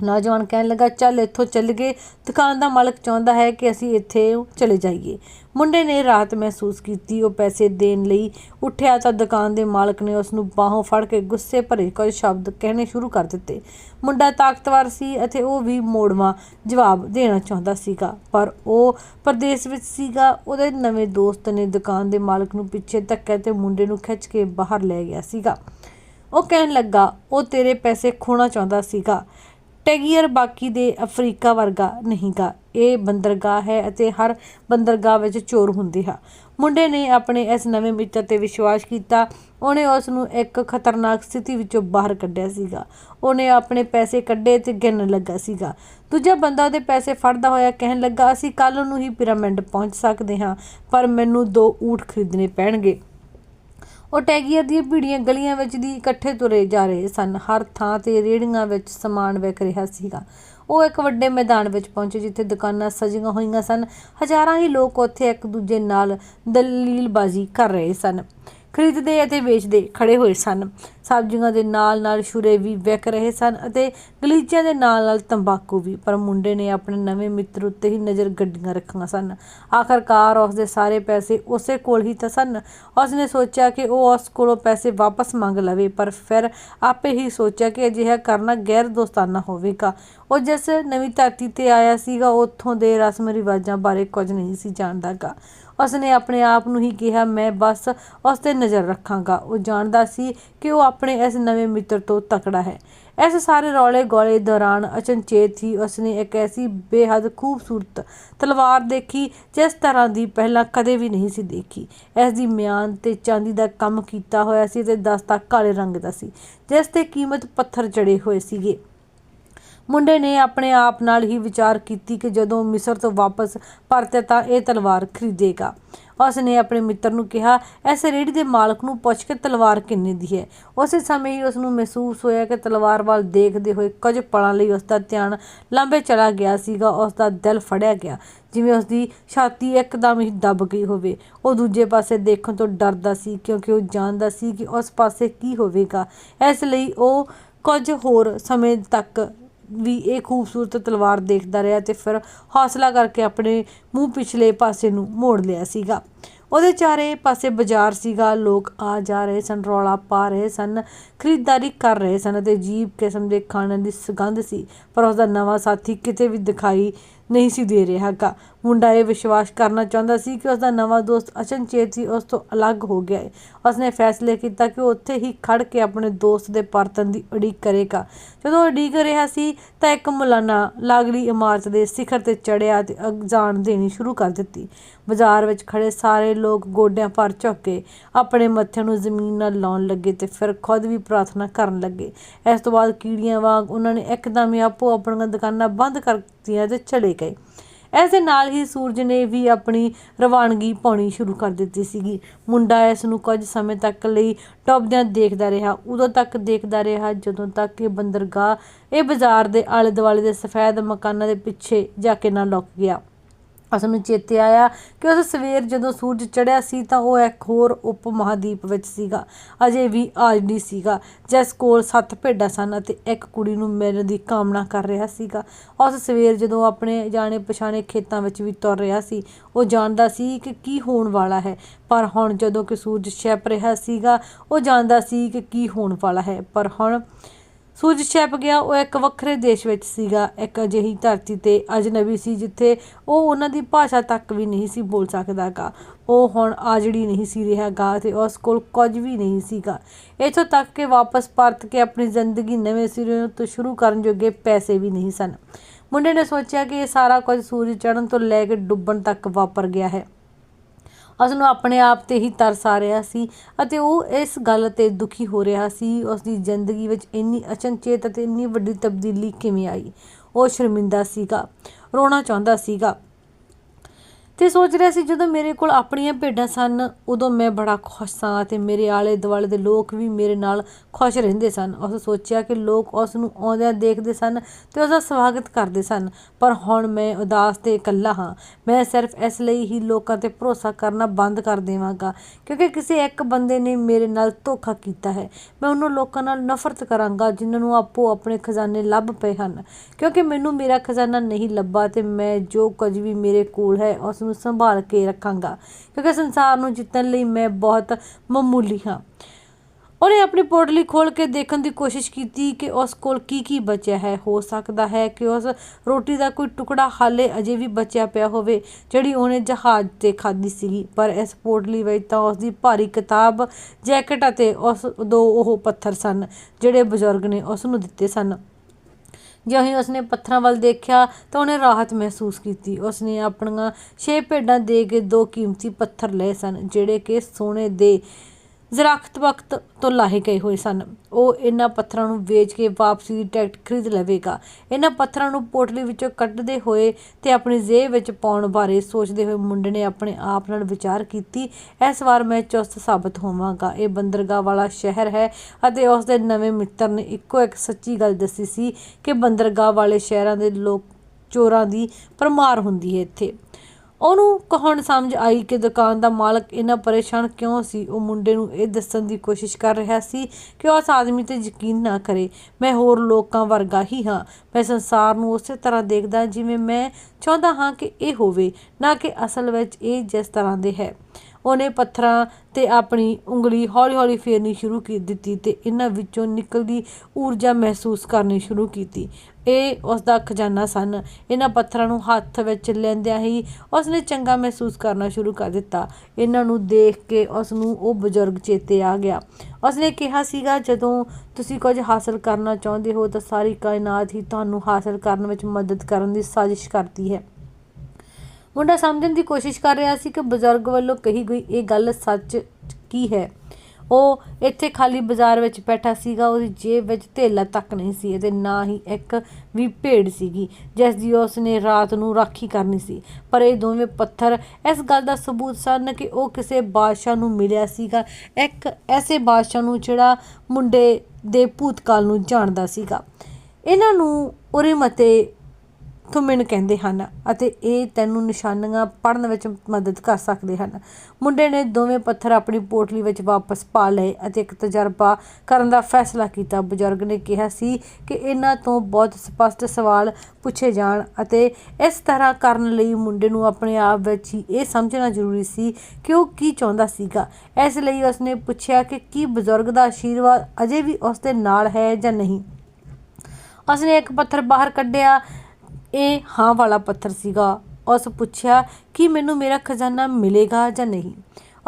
ਨੌਜਵਾਨ ਕਹਿਣ ਲੱਗਾ, ਚੱਲ ਇੱਥੋਂ ਚੱਲ ਗਏ। ਦੁਕਾਨ ਦਾ ਮਾਲਕ ਚਾਹੁੰਦਾ ਹੈ ਕਿ ਅਸੀਂ ਇੱਥੇ ਚਲੇ ਜਾਈਏ। ਮੁੰਡੇ ਨੇ ਰਾਹਤ ਮਹਿਸੂਸ ਕੀਤੀ। ਉਹ ਪੈਸੇ ਦੇਣ ਲਈ ਉੱਠਿਆ ਤਾਂ ਦੁਕਾਨ ਦੇ ਮਾਲਕ ਨੇ ਉਸ ਨੂੰ ਬਾਹੋਂ ਫੜ ਕੇ ਗੁੱਸੇ ਭਰੇ ਕੁਝ ਸ਼ਬਦ ਕਹਿਣੇ ਸ਼ੁਰੂ ਕਰ ਦਿੱਤੇ। ਮੁੰਡਾ ਤਾਕਤਵਰ ਸੀ ਅਤੇ ਉਹ ਵੀ ਮੋੜਵਾ ਜਵਾਬ ਦੇਣਾ ਚਾਹੁੰਦਾ ਸੀਗਾ। ਪਰ ਉਹ ਪਰਦੇਸ ਵਿੱਚ ਸੀਗਾ। ਉਹਦੇ ਨਵੇਂ ਦੋਸਤ ਨੇ ਦੁਕਾਨ ਦੇ ਮਾਲਕ ਨੂੰ ਪਿੱਛੇ ਧੱਕਿਆ ਤੇ ਮੁੰਡੇ ਨੂੰ ਖਿੱਚ ਕੇ ਬਾਹਰ ਲੈ ਗਿਆ ਸੀਗਾ। ਉਹ ਕਹਿਣ ਲੱਗਾ, ਉਹ ਤੇਰੇ ਪੈਸੇ ਖੋਣਾ ਚਾਹੁੰਦਾ ਸੀਗਾ। ਟੈਗੀਅਰ ਬਾਕੀ ਦੇ ਅਫਰੀਕਾ ਵਰਗਾ ਨਹੀਂਗਾ ਇਹ ਬੰਦਰਗਾਹ ਹੈ ਅਤੇ ਹਰ ਬੰਦਰਗਾਹ ਵਿੱਚ ਚੋਰ ਹੁੰਦੇ ਆ। ਮੁੰਡੇ ਨੇ ਆਪਣੇ ਇਸ ਨਵੇਂ ਮਿੱਤਰ ਤੇ ਵਿਸ਼ਵਾਸ ਕੀਤਾ। ਉਹਨੇ ਉਸ ਨੂੰ ਇੱਕ ਖਤਰਨਾਕ ਸਥਿਤੀ ਵਿੱਚੋਂ ਬਾਹਰ ਕੱਢਿਆ ਸੀਗਾ। ਉਹਨੇ ਆਪਣੇ ਪੈਸੇ ਕੱਢੇ ਤੇ ਗਿਣਨ ਲੱਗਾ ਸੀਗਾ। ਦੂਜਾ ਬੰਦਾ ਉਹਦੇ ਪੈਸੇ ਫੜਦਾ ਹੋਇਆ ਕਹਿਣ ਲੱਗਾ, ਅਸੀਂ ਕੱਲ ਨੂੰ ਹੀ ਪਿਰਾਮਿਡ ਪਹੁੰਚ ਸਕਦੇ ਹਾਂ, ਪਰ ਮੈਨੂੰ ਦੋ ਊਠ ਖਰੀਦਣੇ ਪੈਣਗੇ। ਉਹ ਟੈਗੀਆਂ ਦੀਆਂ ਭੀੜੀਆਂ ਗਲੀਆਂ ਵਿੱਚ ਦੀ ਇਕੱਠੇ ਤੁਰੇ ਜਾ ਰਹੇ ਸਨ। ਹਰ ਥਾਂ ਤੇ ਰੇੜੀਆਂ ਵਿੱਚ ਸਮਾਨ ਵਿਕ ਰਿਹਾ ਸੀਗਾ। ਉਹ ਇੱਕ ਵੱਡੇ ਮੈਦਾਨ ਵਿੱਚ ਪਹੁੰਚੇ ਜਿੱਥੇ ਦੁਕਾਨਾਂ ਸਜੀਆਂ ਹੋਈਆਂ ਸਨ। ਹਜ਼ਾਰਾਂ ਹੀ ਲੋਕ ਉੱਥੇ ਇੱਕ ਦੂਜੇ ਨਾਲ ਦਲੀਲਬਾਜ਼ੀ ਕਰ ਰਹੇ ਸਨ। ਖਰੀਦਦੇ ਅਤੇ ਵੇਚਦੇ ਖੜੇ ਹੋਏ ਸਨ। ਸਬਜ਼ੀਆਂ ਦੇ ਨਾਲ ਨਾਲ ਛੁਰੇ ਵੀ ਵਿਕ ਰਹੇ ਸਨ ਅਤੇ ਗਲੀਚਿਆਂ ਦੇ ਨਾਲ ਨਾਲ ਤੰਬਾਕੂ ਵੀ। ਪਰ ਮੁੰਡੇ ਨੇ ਆਪਣੇ ਨਵੇਂ ਮਿੱਤਰ ਉੱਤੇ ਹੀ ਨਜ਼ਰ ਗੱਡੀਆਂ ਰੱਖੀਆਂ ਸਨ। ਆਖਰਕਾਰ ਉਸ ਦੇ ਸਾਰੇ ਪੈਸੇ ਉਸੇ ਕੋਲ ਹੀ ਤਾਂ ਸਨ। ਉਸ ਨੇ ਸੋਚਿਆ ਕਿ ਉਹ ਉਸ ਕੋਲੋਂ ਪੈਸੇ ਵਾਪਸ ਮੰਗ ਲਵੇ, ਪਰ ਫਿਰ ਆਪੇ ਹੀ ਸੋਚਿਆ ਕਿ ਅਜਿਹਾ ਕਰਨਾ ਗੈਰ ਦੋਸਤਾਨਾ ਹੋਵੇਗਾ। ਉਹ ਜਿਸ ਨਵੀਂ ਧਰਤੀ ਤੇ ਆਇਆ ਸੀਗਾ, ਉੱਥੋਂ ਦੇ ਰਸਮ ਰਿਵਾਜਾਂ ਬਾਰੇ ਕੁਝ ਨਹੀਂ ਸੀ ਜਾਣਦਾਗਾ ਉਸਨੇ ਆਪਣੇ ਆਪ ਨੂੰ ਹੀ ਕਿਹਾ, ਮੈਂ ਬਸ ਉਸ ਤੇ ਨਜ਼ਰ ਰੱਖਾਂਗਾ। ਉਹ ਜਾਣਦਾ ਸੀ ਕਿ ਉਹ ਆਪਣੇ ਇਸ ਨਵੇਂ ਮਿੱਤਰ ਤੋਂ ਤਕੜਾ ਹੈ। ਇਸ ਸਾਰੇ ਰੌਲੇ ਗੋਲੇ ਦੌਰਾਨ ਅਚਨਚੇਤ ਹੀ ਉਸਨੇ ਇੱਕ ਐਸੀ ਬੇਹੱਦ ਖੂਬਸੂਰਤ ਤਲਵਾਰ ਦੇਖੀ, ਜਿਸ ਤਰ੍ਹਾਂ ਦੀ ਪਹਿਲਾਂ ਕਦੇ ਵੀ ਨਹੀਂ ਸੀ ਦੇਖੀ। ਇਸ ਦੀ ਮਿਆਨ ਤੇ ਚਾਂਦੀ ਦਾ ਕੰਮ ਕੀਤਾ ਹੋਇਆ ਸੀ ਤੇ ਦਸਤਾ ਕਾਲੇ ਰੰਗ ਦਾ ਸੀ, ਜਿਸ ਤੇ ਕੀਮਤ ਪੱਥਰ ਜੜੇ ਹੋਏ ਸੀਗੇ। ਮੁੰਡੇ ਨੇ ਆਪਣੇ ਆਪ ਨਾਲ ਹੀ ਵਿਚਾਰ ਕੀਤੀ ਕਿ ਜਦੋਂ ਮਿਸਰ ਤੋਂ ਵਾਪਸ ਪਰਤੇ ਤਾਂ ਇਹ ਤਲਵਾਰ ਖਰੀਦੇਗਾ। ਉਸ ਨੇ ਆਪਣੇ ਮਿੱਤਰ ਨੂੰ ਕਿਹਾ, ਇਸ ਰੇੜੀ ਦੇ ਮਾਲਕ ਨੂੰ ਪੁੱਛ ਕੇ ਤਲਵਾਰ ਕਿੰਨੇ ਦੀ ਹੈ? ਉਸੇ ਸਮੇਂ ਹੀ ਉਸ ਨੂੰ ਮਹਿਸੂਸ ਹੋਇਆ ਕਿ ਤਲਵਾਰ ਵੱਲ ਦੇਖਦੇ ਹੋਏ ਕੁਝ ਪਲਾਂ ਲਈ ਉਸ ਦਾ ਧਿਆਨ ਲੰਬੇ ਚਲਾ ਗਿਆ ਸੀਗਾ ਉਸ ਦਾ ਦਿਲ ਫੜਿਆ ਗਿਆ। ਜਿਵੇਂ ਉਸ ਦੀ ਛਾਤੀ ਇੱਕਦਮ ਹੀ ਦੱਬ ਗਈ ਹੋਵੇ, ਉਹ ਦੂਜੇ ਪਾਸੇ ਦੇਖਣ ਤੋਂ ਡਰਦਾ ਸੀ ਕਿਉਂਕਿ ਉਹ ਜਾਣਦਾ ਸੀ ਕਿ ਉਸ ਪਾਸੇ ਕੀ ਹੋਵੇਗਾ। ਇਸ ਲਈ ਉਹ ਕੁਝ ਹੋਰ ਸਮੇਂ ਤੱਕ ਵੀ ਇਹ ਖੂਬਸੂਰਤ ਤਲਵਾਰ ਦੇਖਦਾ ਰਿਹਾ ਤੇ ਫਿਰ ਹੌਸਲਾ ਕਰਕੇ ਆਪਣੇ ਮੂੰਹ ਪਿਛਲੇ ਪਾਸੇ ਨੂੰ ਮੋੜ ਲਿਆ ਸੀਗਾ। ਉਹਦੇ ਚਾਰੇ ਪਾਸੇ ਬਾਜ਼ਾਰ ਸੀਗਾ। ਲੋਕ ਆ ਜਾ ਰਹੇ ਸਨ, ਰੌਲਾ ਪਾ ਰਹੇ ਸਨ, ਖਰੀਦਦਾਰੀ ਕਰ ਰਹੇ ਸਨ ਤੇ ਜੀਬ ਕਿਸਮ ਦੇ ਖਾਣੇ ਦੀ ਸੁਗੰਧ ਸੀ। ਪਰ ਉਸਦਾ ਨਵਾਂ ਸਾਥੀ ਕਿਤੇ ਵੀ ਦਿਖਾਈ ਨਹੀਂ ਸੀ ਦੇ ਰਿਹਾ ਹੈਗਾ। ਮੁੰਡਾ ਇਹ ਵਿਸ਼ਵਾਸ ਕਰਨਾ ਚਾਹੁੰਦਾ ਸੀ ਕਿ ਉਸਦਾ ਨਵਾਂ ਦੋਸਤ ਅਚਨਚੇਤ ਹੀ ਉਸ ਤੋਂ ਅਲੱਗ ਹੋ ਗਿਆ ਹੈ। ਉਸਨੇ ਫੈਸਲੇ ਕੀਤਾ ਕਿ ਉਹ ਉੱਥੇ ਹੀ ਖੜ ਕੇ ਆਪਣੇ ਦੋਸਤ ਦੇ ਪਰਤਣ ਦੀ ਉਡੀਕ ਕਰੇਗਾ। ਜਦੋਂ ਉਹ ਉਡੀਕ ਰਿਹਾ ਸੀ, ਤਾਂ ਇੱਕ ਮੌਲਾਨਾ ਲਾਗਲੀ ਇਮਾਰਤ ਦੇ ਸਿਖਰ ਤੇ ਚੜਿਆ ਤੇ ਅਗਜ਼ਾਨ ਦੇਣੀ ਸ਼ੁਰੂ ਕਰ ਦਿੱਤੀ। ਬਾਜ਼ਾਰ ਵਿੱਚ ਖੜੇ ਸਾਰੇ ਲੋਕ ਗੋਡਿਆਂ ਭਰ ਝੁੱਕ ਕੇ ਆਪਣੇ ਮੱਥੇ ਨੂੰ ਜ਼ਮੀਨ ਨਾਲ ਲਾਉਣ ਲੱਗੇ ਤੇ ਫਿਰ ਖੁਦ ਵੀ ਪ੍ਰਾਰਥਨਾ ਕਰਨ ਲੱਗੇ। ਇਸ ਤੋਂ ਬਾਅਦ ਕੀੜੀਆਂ ਵਾਂਗ ਉਹਨਾਂ ਨੇ ਇੱਕਦਮ ਹੀ ਆਪੋ ਆਪਣੀਆਂ ਦੁਕਾਨਾਂ ਬੰਦ ਕਰ ਦਿੱਤੀਆਂ ਤੇ ਚਲੇ ਗਏ। ਇਸ ਦੇ ਨਾਲ ਹੀ ਸੂਰਜ ਨੇ ਵੀ ਆਪਣੀ ਰਵਾਨਗੀ ਪਾਉਣੀ ਸ਼ੁਰੂ ਕਰ ਦਿੱਤੀ ਸੀਗੀ। ਮੁੰਡਾ ਇਸ ਨੂੰ ਕੁਝ ਸਮੇਂ ਤੱਕ ਲਈ ਟੱਪਦਿਆਂ ਦੇਖਦਾ ਰਿਹਾ। ਉਦੋਂ ਤੱਕ ਦੇਖਦਾ ਰਿਹਾ ਜਦੋਂ ਤੱਕ ਕਿ ਬੰਦਰਗਾਹ, ਇਹ ਬਾਜ਼ਾਰ ਦੇ ਆਲੇ ਦੁਆਲੇ ਦੇ ਸਫੈਦ ਮਕਾਨਾਂ ਦੇ ਪਿੱਛੇ ਜਾ ਕੇ ਨਾ ਲੁਕ ਗਿਆ। ਉਸ ਨੂੰ ਚੇਤੇ ਆਇਆ ਕਿ ਉਸ ਸਵੇਰ ਜਦੋਂ ਸੂਰਜ ਚੜ੍ਹਿਆ ਸੀ ਤਾਂ ਉਹ ਇੱਕ ਹੋਰ ਉਪ ਮਹਾਦੀਪ ਵਿੱਚ ਸੀਗਾ, ਅਜੇ ਵੀ ਆਜੜੀ ਸੀਗਾ, ਜਿਸ ਕੋਲ ਸੱਤ ਭੇਡਾਂ ਸਨ ਅਤੇ ਇੱਕ ਕੁੜੀ ਨੂੰ ਮਿਲਣ ਦੀ ਕਾਮਨਾ ਕਰ ਰਿਹਾ ਸੀਗਾ। ਉਸ ਸਵੇਰ ਜਦੋਂ ਆਪਣੇ ਜਾਣੇ ਪਛਾਣੇ ਖੇਤਾਂ ਵਿੱਚ ਵੀ ਤੁਰ ਰਿਹਾ ਸੀ, ਉਹ ਜਾਣਦਾ ਸੀ ਕਿ ਕੀ ਹੋਣ ਵਾਲਾ ਹੈ, ਪਰ ਹੁਣ ਜਦੋਂ ਕਿ ਸੂਰਜ ਛਿਪ ਰਿਹਾ ਸੀਗਾ, ਉਹ ਜਾਣਦਾ ਸੀ ਕਿ ਕੀ ਹੋਣ ਵਾਲਾ ਹੈ, ਪਰ ਹੁਣ ਸੂਰਜ ਛਿਪ ਗਿਆ, ਉਹ ਇੱਕ ਵੱਖਰੇ ਦੇਸ਼ ਵਿੱਚ ਸੀਗਾ, ਇੱਕ ਅਜਿਹੀ ਧਰਤੀ ਤੇ ਅਜਨਬੀ ਸੀ, ਜਿੱਥੇ ਉਹ ਉਹਨਾਂ ਦੀ ਭਾਸ਼ਾ ਤੱਕ ਵੀ ਨਹੀਂ ਸੀ ਬੋਲ ਸਕਦਾਗਾ। ਉਹ ਹੁਣ ਆਜੜੀ ਨਹੀਂ ਸੀ ਰਿਹਾਗਾ ਤੇ ਉਸ ਕੋਲ ਕੁਝ ਵੀ ਨਹੀਂ ਸੀਗਾ। ਇੱਥੋਂ ਤੱਕ ਕਿ ਵਾਪਸ ਪਰਤ ਕੇ ਆਪਣੀ ਜ਼ਿੰਦਗੀ ਨਵੇਂ ਸਿਰੇ ਤੋਂ ਸ਼ੁਰੂ ਕਰਨ ਜੋਗੇ ਪੈਸੇ ਵੀ ਨਹੀਂ ਸਨ। ਮੁੰਡੇ ਨੇ ਸੋਚਿਆ ਕਿ ਇਹ ਸਾਰਾ ਕੁਝ ਸੂਰਜ ਚੜ੍ਹਨ ਤੋਂ ਲੈ ਕੇ ਡੁੱਬਣ ਤੱਕ ਵਾਪਰ ਗਿਆ ਹੈ। ਉਸਨੂੰ ਆਪਣੇ ਆਪ ਤੇ ਹੀ ਤਰਸ ਆ ਰਿਹਾ ਸੀ ਅਤੇ ਉਹ ਇਸ ਗੱਲ ਤੇ ਦੁਖੀ ਹੋ ਰਿਹਾ ਸੀ। ਉਸ ਦੀ ਜ਼ਿੰਦਗੀ ਵਿੱਚ ਇੰਨੀ ਅਚਨਚੇਤ ਅਤੇ ਇੰਨੀ ਵੱਡੀ ਤਬਦੀਲੀ ਕਿਵੇਂ ਆਈ? ਉਹ ਸ਼ਰਮਿੰਦਾ ਸੀਗਾ, ਰੋਣਾ ਚਾਹੁੰਦਾ ਸੀਗਾ। ਤੇ ਸੋਚ ਰਿਹਾ ਸੀ ਜਦੋਂ ਮੇਰੇ ਕੋਲ ਆਪਣੀਆਂ ਭੇਡਾਂ ਸਨ, ਉਦੋਂ ਮੈਂ ਬੜਾ ਖੁਸ਼ ਸਾਂ ਤੇ ਮੇਰੇ ਆਲੇ ਦੁਆਲੇ ਦੇ ਲੋਕ ਵੀ ਮੇਰੇ ਨਾਲ ਖੁਸ਼ ਰਹਿੰਦੇ ਸਨ। ਉਸ ਸੋਚਿਆ ਕਿ ਲੋਕ ਉਸ ਨੂੰ ਆਉਂਦਿਆਂ ਦੇਖਦੇ ਸਨ ਤੇ ਉਸ ਦਾ ਸਵਾਗਤ ਕਰਦੇ ਸਨ। ਪਰ ਹੁਣ ਮੈਂ ਉਦਾਸ ਤੇ ਇਕੱਲਾ ਹਾਂ। ਮੈਂ ਸਿਰਫ ਇਸ ਲਈ ਹੀ ਲੋਕਾਂ ਤੇ ਭਰੋਸਾ ਕਰਨਾ ਬੰਦ ਕਰ ਦੇਵਾਂਗਾ, ਕਿਉਂਕਿ ਕਿਸੇ ਇੱਕ ਬੰਦੇ ਨੇ ਮੇਰੇ ਨਾਲ ਧੋਖਾ ਕੀਤਾ ਹੈ। ਮੈਂ ਉਹਨਾਂ ਲੋਕਾਂ ਨਾਲ ਨਫ਼ਰਤ ਕਰਾਂਗਾ ਜਿਨ੍ਹਾਂ ਨੂੰ ਆਪੋ ਆਪਣੇ ਖਜ਼ਾਨੇ ਲੱਭ ਪਏ ਹਨ, ਕਿਉਂਕਿ ਮੈਨੂੰ ਮੇਰਾ ਖਜ਼ਾਨਾ ਨਹੀਂ ਲੱਭਾ ਤੇ ਮੈਂ ਜੋ ਕੁਝ ਵੀ ਮੇਰੇ ਕੋਲ ਹੈ, ਉਸ ਨੂੰ ਸੰਭਾਲ ਕੇ ਰੱਖਾਂਗਾ, ਕਿਉਂਕਿ ਸੰਸਾਰ ਨੂੰ ਜਿੱਤਣ ਲਈ ਮੈਂ ਬਹੁਤ ਮਾਮੂਲੀ ਹਾਂ। ਉਹਨੇ ਆਪਣੀ ਪੋਟਲੀ ਖੋਲ ਕੇ ਦੇਖਣ ਦੀ ਕੋਸ਼ਿਸ਼ ਕੀਤੀ ਕਿ ਉਸ ਕੋਲ ਕੀ ਕੀ ਬਚਿਆ ਹੈ। ਹੋ ਸਕਦਾ ਹੈ ਕਿ ਉਸ ਰੋਟੀ ਦਾ ਕੋਈ ਟੁਕੜਾ ਹਾਲੇ ਅਜੇ ਵੀ ਬਚਿਆ ਪਿਆ ਹੋਵੇ, ਜਿਹੜੀ ਉਹਨੇ ਜਹਾਜ਼ ਤੇ ਖਾਧੀ ਸੀਗੀ। ਪਰ ਇਸ ਪੋਟਲੀ ਵਿੱਚ ਤਾਂ ਉਸ ਦੀ ਭਾਰੀ ਕਿਤਾਬ, ਜੈਕਟ ਅਤੇ ਉਸ ਦੋ ਉਹ ਪੱਥਰ ਸਨ, ਜਿਹੜੇ ਬਜ਼ੁਰਗ ਨੇ ਉਸ ਨੂੰ ਦਿੱਤੇ ਸਨ। ਜਿਉਂ ਹੀ ਉਸਨੇ ਪੱਥਰਾਂ ਵੱਲ ਦੇਖਿਆ ਤਾਂ ਉਹਨੇ ਰਾਹਤ ਮਹਿਸੂਸ ਕੀਤੀ। ਉਸਨੇ ਆਪਣੀਆਂ ਛੇ ਭੇਡਾਂ ਦੇ ਕੇ ਦੋ ਕੀਮਤੀ ਪੱਥਰ ਲਏ ਸਨ, ਜਿਹੜੇ ਕਿ ਸੋਨੇ ਦੇ ਜ਼ਰਾਖਤ ਵਕਤ ਤੋਂ ਲਾਹੇ ਗਏ ਹੋਏ ਸਨ। ਉਹ ਇਹਨਾਂ ਪੱਥਰਾਂ ਨੂੰ ਵੇਚ ਕੇ ਵਾਪਸੀ ਦੀ ਟਿਕਟ ਖਰੀਦ ਲਵੇਗਾ। ਇਹਨਾਂ ਪੱਥਰਾਂ ਨੂੰ ਪੋਟਲੀ ਵਿੱਚੋਂ ਕੱਢਦੇ ਹੋਏ ਤੇ ਆਪਣੀ ਜੇਬ ਵਿੱਚ ਪਾਉਣ ਬਾਰੇ ਸੋਚਦੇ ਹੋਏ ਮੁੰਡੇ ਨੇ ਆਪਣੇ ਆਪ ਨਾਲ ਵਿਚਾਰ ਕੀਤੀ। ਇਸ ਵਾਰ ਮੈਂ ਚੁਸਤ ਸਾਬਤ ਹੋਵਾਂਗਾ। ਇਹ ਬੰਦਰਗਾਹ ਵਾਲਾ ਸ਼ਹਿਰ ਹੈ ਅਤੇ ਉਸ ਦੇ ਨਵੇਂ ਮਿੱਤਰ ਨੇ ਇੱਕੋ ਇੱਕ ਸੱਚੀ ਗੱਲ ਦੱਸੀ ਸੀ ਕਿ ਬੰਦਰਗਾਹ ਵਾਲੇ ਸ਼ਹਿਰਾਂ ਦੇ ਲੋਕ ਚੋਰਾਂ ਦੀ ਪਰਮਾਰ ਹੁੰਦੀ ਹੈ ਇੱਥੇ। ਉਹਨੂੰ ਕਹਾਣ ਸਮਝ ਆਈ ਕਿ ਦੁਕਾਨ ਦਾ ਮਾਲਕ ਇੰਨਾ ਪਰੇਸ਼ਾਨ ਕਿਉਂ ਸੀ? ਉਹ ਮੁੰਡੇ ਨੂੰ ਇਹ ਦੱਸਣ ਦੀ ਕੋਸ਼ਿਸ਼ ਕਰ ਰਿਹਾ ਸੀ ਕਿ ਉਸ ਆਦਮੀ ਤੇ ਯਕੀਨ ਨਾ ਕਰੇ। ਮੈਂ ਹੋਰ ਲੋਕਾਂ ਵਰਗਾ ਹੀ ਹਾਂ। ਮੈਂ ਸੰਸਾਰ ਨੂੰ ਉਸੇ ਤਰ੍ਹਾਂ ਦੇਖਦਾ ਜਿਵੇਂ ਮੈਂ ਚਾਹੁੰਦਾ ਹਾਂ ਕਿ ਇਹ ਹੋਵੇ, ਨਾ ਕਿ ਅਸਲ ਵਿੱਚ ਇਹ ਜਿਸ ਤਰ੍ਹਾਂ ਦੇ ਹੈ। ਉਹਨੇ ਪੱਥਰਾਂ ਤੇ ਆਪਣੀ ਉਂਗਲੀ ਹੌਲੀ-ਹੌਲੀ ਫੇਰਨੀ ਸ਼ੁਰੂ ਕਰ ਦਿੱਤੀ ਅਤੇ ਇਹਨਾਂ ਵਿੱਚੋਂ ਨਿਕਲਦੀ ਊਰਜਾ ਮਹਿਸੂਸ ਕਰਨੀ ਸ਼ੁਰੂ ਕੀਤੀ। ਇਹ ਉਸ ਦਾ ਖਜ਼ਾਨਾ ਸਨ। ਇਹਨਾਂ ਪੱਥਰਾਂ ਨੂੰ ਹੱਥ ਵਿੱਚ ਲੈਂਦਿਆਂ ਹੀ ਉਸਨੇ ਚੰਗਾ ਮਹਿਸੂਸ ਕਰਨਾ ਸ਼ੁਰੂ ਕਰ ਦਿੱਤਾ। ਇਹਨਾਂ ਨੂੰ ਦੇਖ ਕੇ ਉਸ ਨੂੰ ਉਹ ਬਜ਼ੁਰਗ ਚੇਤੇ ਆ ਗਿਆ। ਉਸਨੇ ਕਿਹਾ ਸੀਗਾ, ਜਦੋਂ ਤੁਸੀਂ ਕੁਝ ਹਾਸਲ ਕਰਨਾ ਚਾਹੁੰਦੇ ਹੋ ਤਾਂ ਸਾਰੀ ਕਾਇਨਾਤ ਹੀ ਤੁਹਾਨੂੰ ਹਾਸਲ ਕਰਨ ਵਿੱਚ ਮਦਦ ਕਰਨ ਦੀ ਸਾਜ਼ਿਸ਼ ਕਰਦੀ ਹੈ। ਮੁੰਡਾ ਸਮਝਣ ਦੀ ਕੋਸ਼ਿਸ਼ ਕਰ ਰਿਹਾ ਸੀ ਕਿ ਬਜ਼ੁਰਗ ਵੱਲੋਂ ਕਹੀ ਗਈ ਇਹ ਗੱਲ ਸੱਚ ਕੀ ਹੈ। ਉਹ ਇੱਥੇ ਖਾਲੀ ਬਾਜ਼ਾਰ ਵਿੱਚ ਬੈਠਾ ਸੀਗਾ, ਉਹਦੀ ਜੇਬ ਵਿੱਚ ਧੇਲਾ ਤੱਕ ਨਹੀਂ ਸੀ ਅਤੇ ਨਾ ਹੀ ਇੱਕ ਵੀ ਭੇਡ ਸੀਗੀ, ਜਿਸ ਦੀ ਉਸਨੇ ਰਾਤ ਨੂੰ ਰਾਖੀ ਕਰਨੀ ਸੀ। ਪਰ ਇਹ ਦੋਵੇਂ ਪੱਥਰ ਇਸ ਗੱਲ ਦਾ ਸਬੂਤ ਸਨ ਕਿ ਉਹ ਕਿਸੇ ਬਾਦਸ਼ਾਹ ਨੂੰ ਮਿਲਿਆ ਸੀਗਾ, ਇੱਕ ਐਸੇ ਬਾਦਸ਼ਾਹ ਨੂੰ ਜਿਹੜਾ ਮੁੰਡੇ ਦੇ ਭੂਤਕਾਲ ਨੂੰ ਜਾਣਦਾ ਸੀਗਾ। ਇਹਨਾਂ ਨੂੰ ਉਰੇ ਮਤੇ ਥੁਮਿਨ ਕਹਿੰਦੇ ਹਨ ਅਤੇ ਇਹ ਤੈਨੂੰ ਨਿਸ਼ਾਨੀਆਂ ਪੜ੍ਹਨ ਵਿੱਚ ਮਦਦ ਕਰ ਸਕਦੇ ਹਨ। ਮੁੰਡੇ ਨੇ ਦੋਵੇਂ ਪੱਥਰ ਆਪਣੀ ਪੋਟਲੀ ਵਿੱਚ ਵਾਪਸ ਪਾ ਲਏ ਅਤੇ ਇੱਕ ਤਜਰਬਾ ਕਰਨ ਦਾ ਫੈਸਲਾ ਕੀਤਾ। ਬਜ਼ੁਰਗ ਨੇ ਕਿਹਾ ਸੀ ਕਿ ਇਹਨਾਂ ਤੋਂ ਬਹੁਤ ਸਪਸ਼ਟ ਸਵਾਲ ਪੁੱਛੇ ਜਾਣ ਅਤੇ ਇਸ ਤਰ੍ਹਾਂ ਕਰਨ ਲਈ ਮੁੰਡੇ ਨੂੰ ਆਪਣੇ ਆਪ ਵਿੱਚ ਹੀ ਇਹ ਸਮਝਣਾ ਜ਼ਰੂਰੀ ਸੀ ਕਿ ਉਹ ਕੀ ਚਾਹੁੰਦਾ ਸੀਗਾ। ਇਸ ਲਈ ਉਸਨੇ ਪੁੱਛਿਆ ਕਿ ਕੀ ਬਜ਼ੁਰਗ ਦਾ ਆਸ਼ੀਰਵਾਦ ਅਜੇ ਵੀ ਉਸ ਦੇ ਨਾਲ ਹੈ ਜਾਂ ਨਹੀਂ। ਉਸਨੇ ਇੱਕ ਪੱਥਰ ਬਾਹਰ ਕੱਢਿਆ ਇਹ ਹਾਂ ਵਾਲਾ ਪੱਥਰ ਸੀਗਾ। ਉਸ ਪੁੱਛਿਆ ਕਿ ਮੈਨੂੰ ਮੇਰਾ ਖਜ਼ਾਨਾ ਮਿਲੇਗਾ ਜਾਂ ਨਹੀਂ।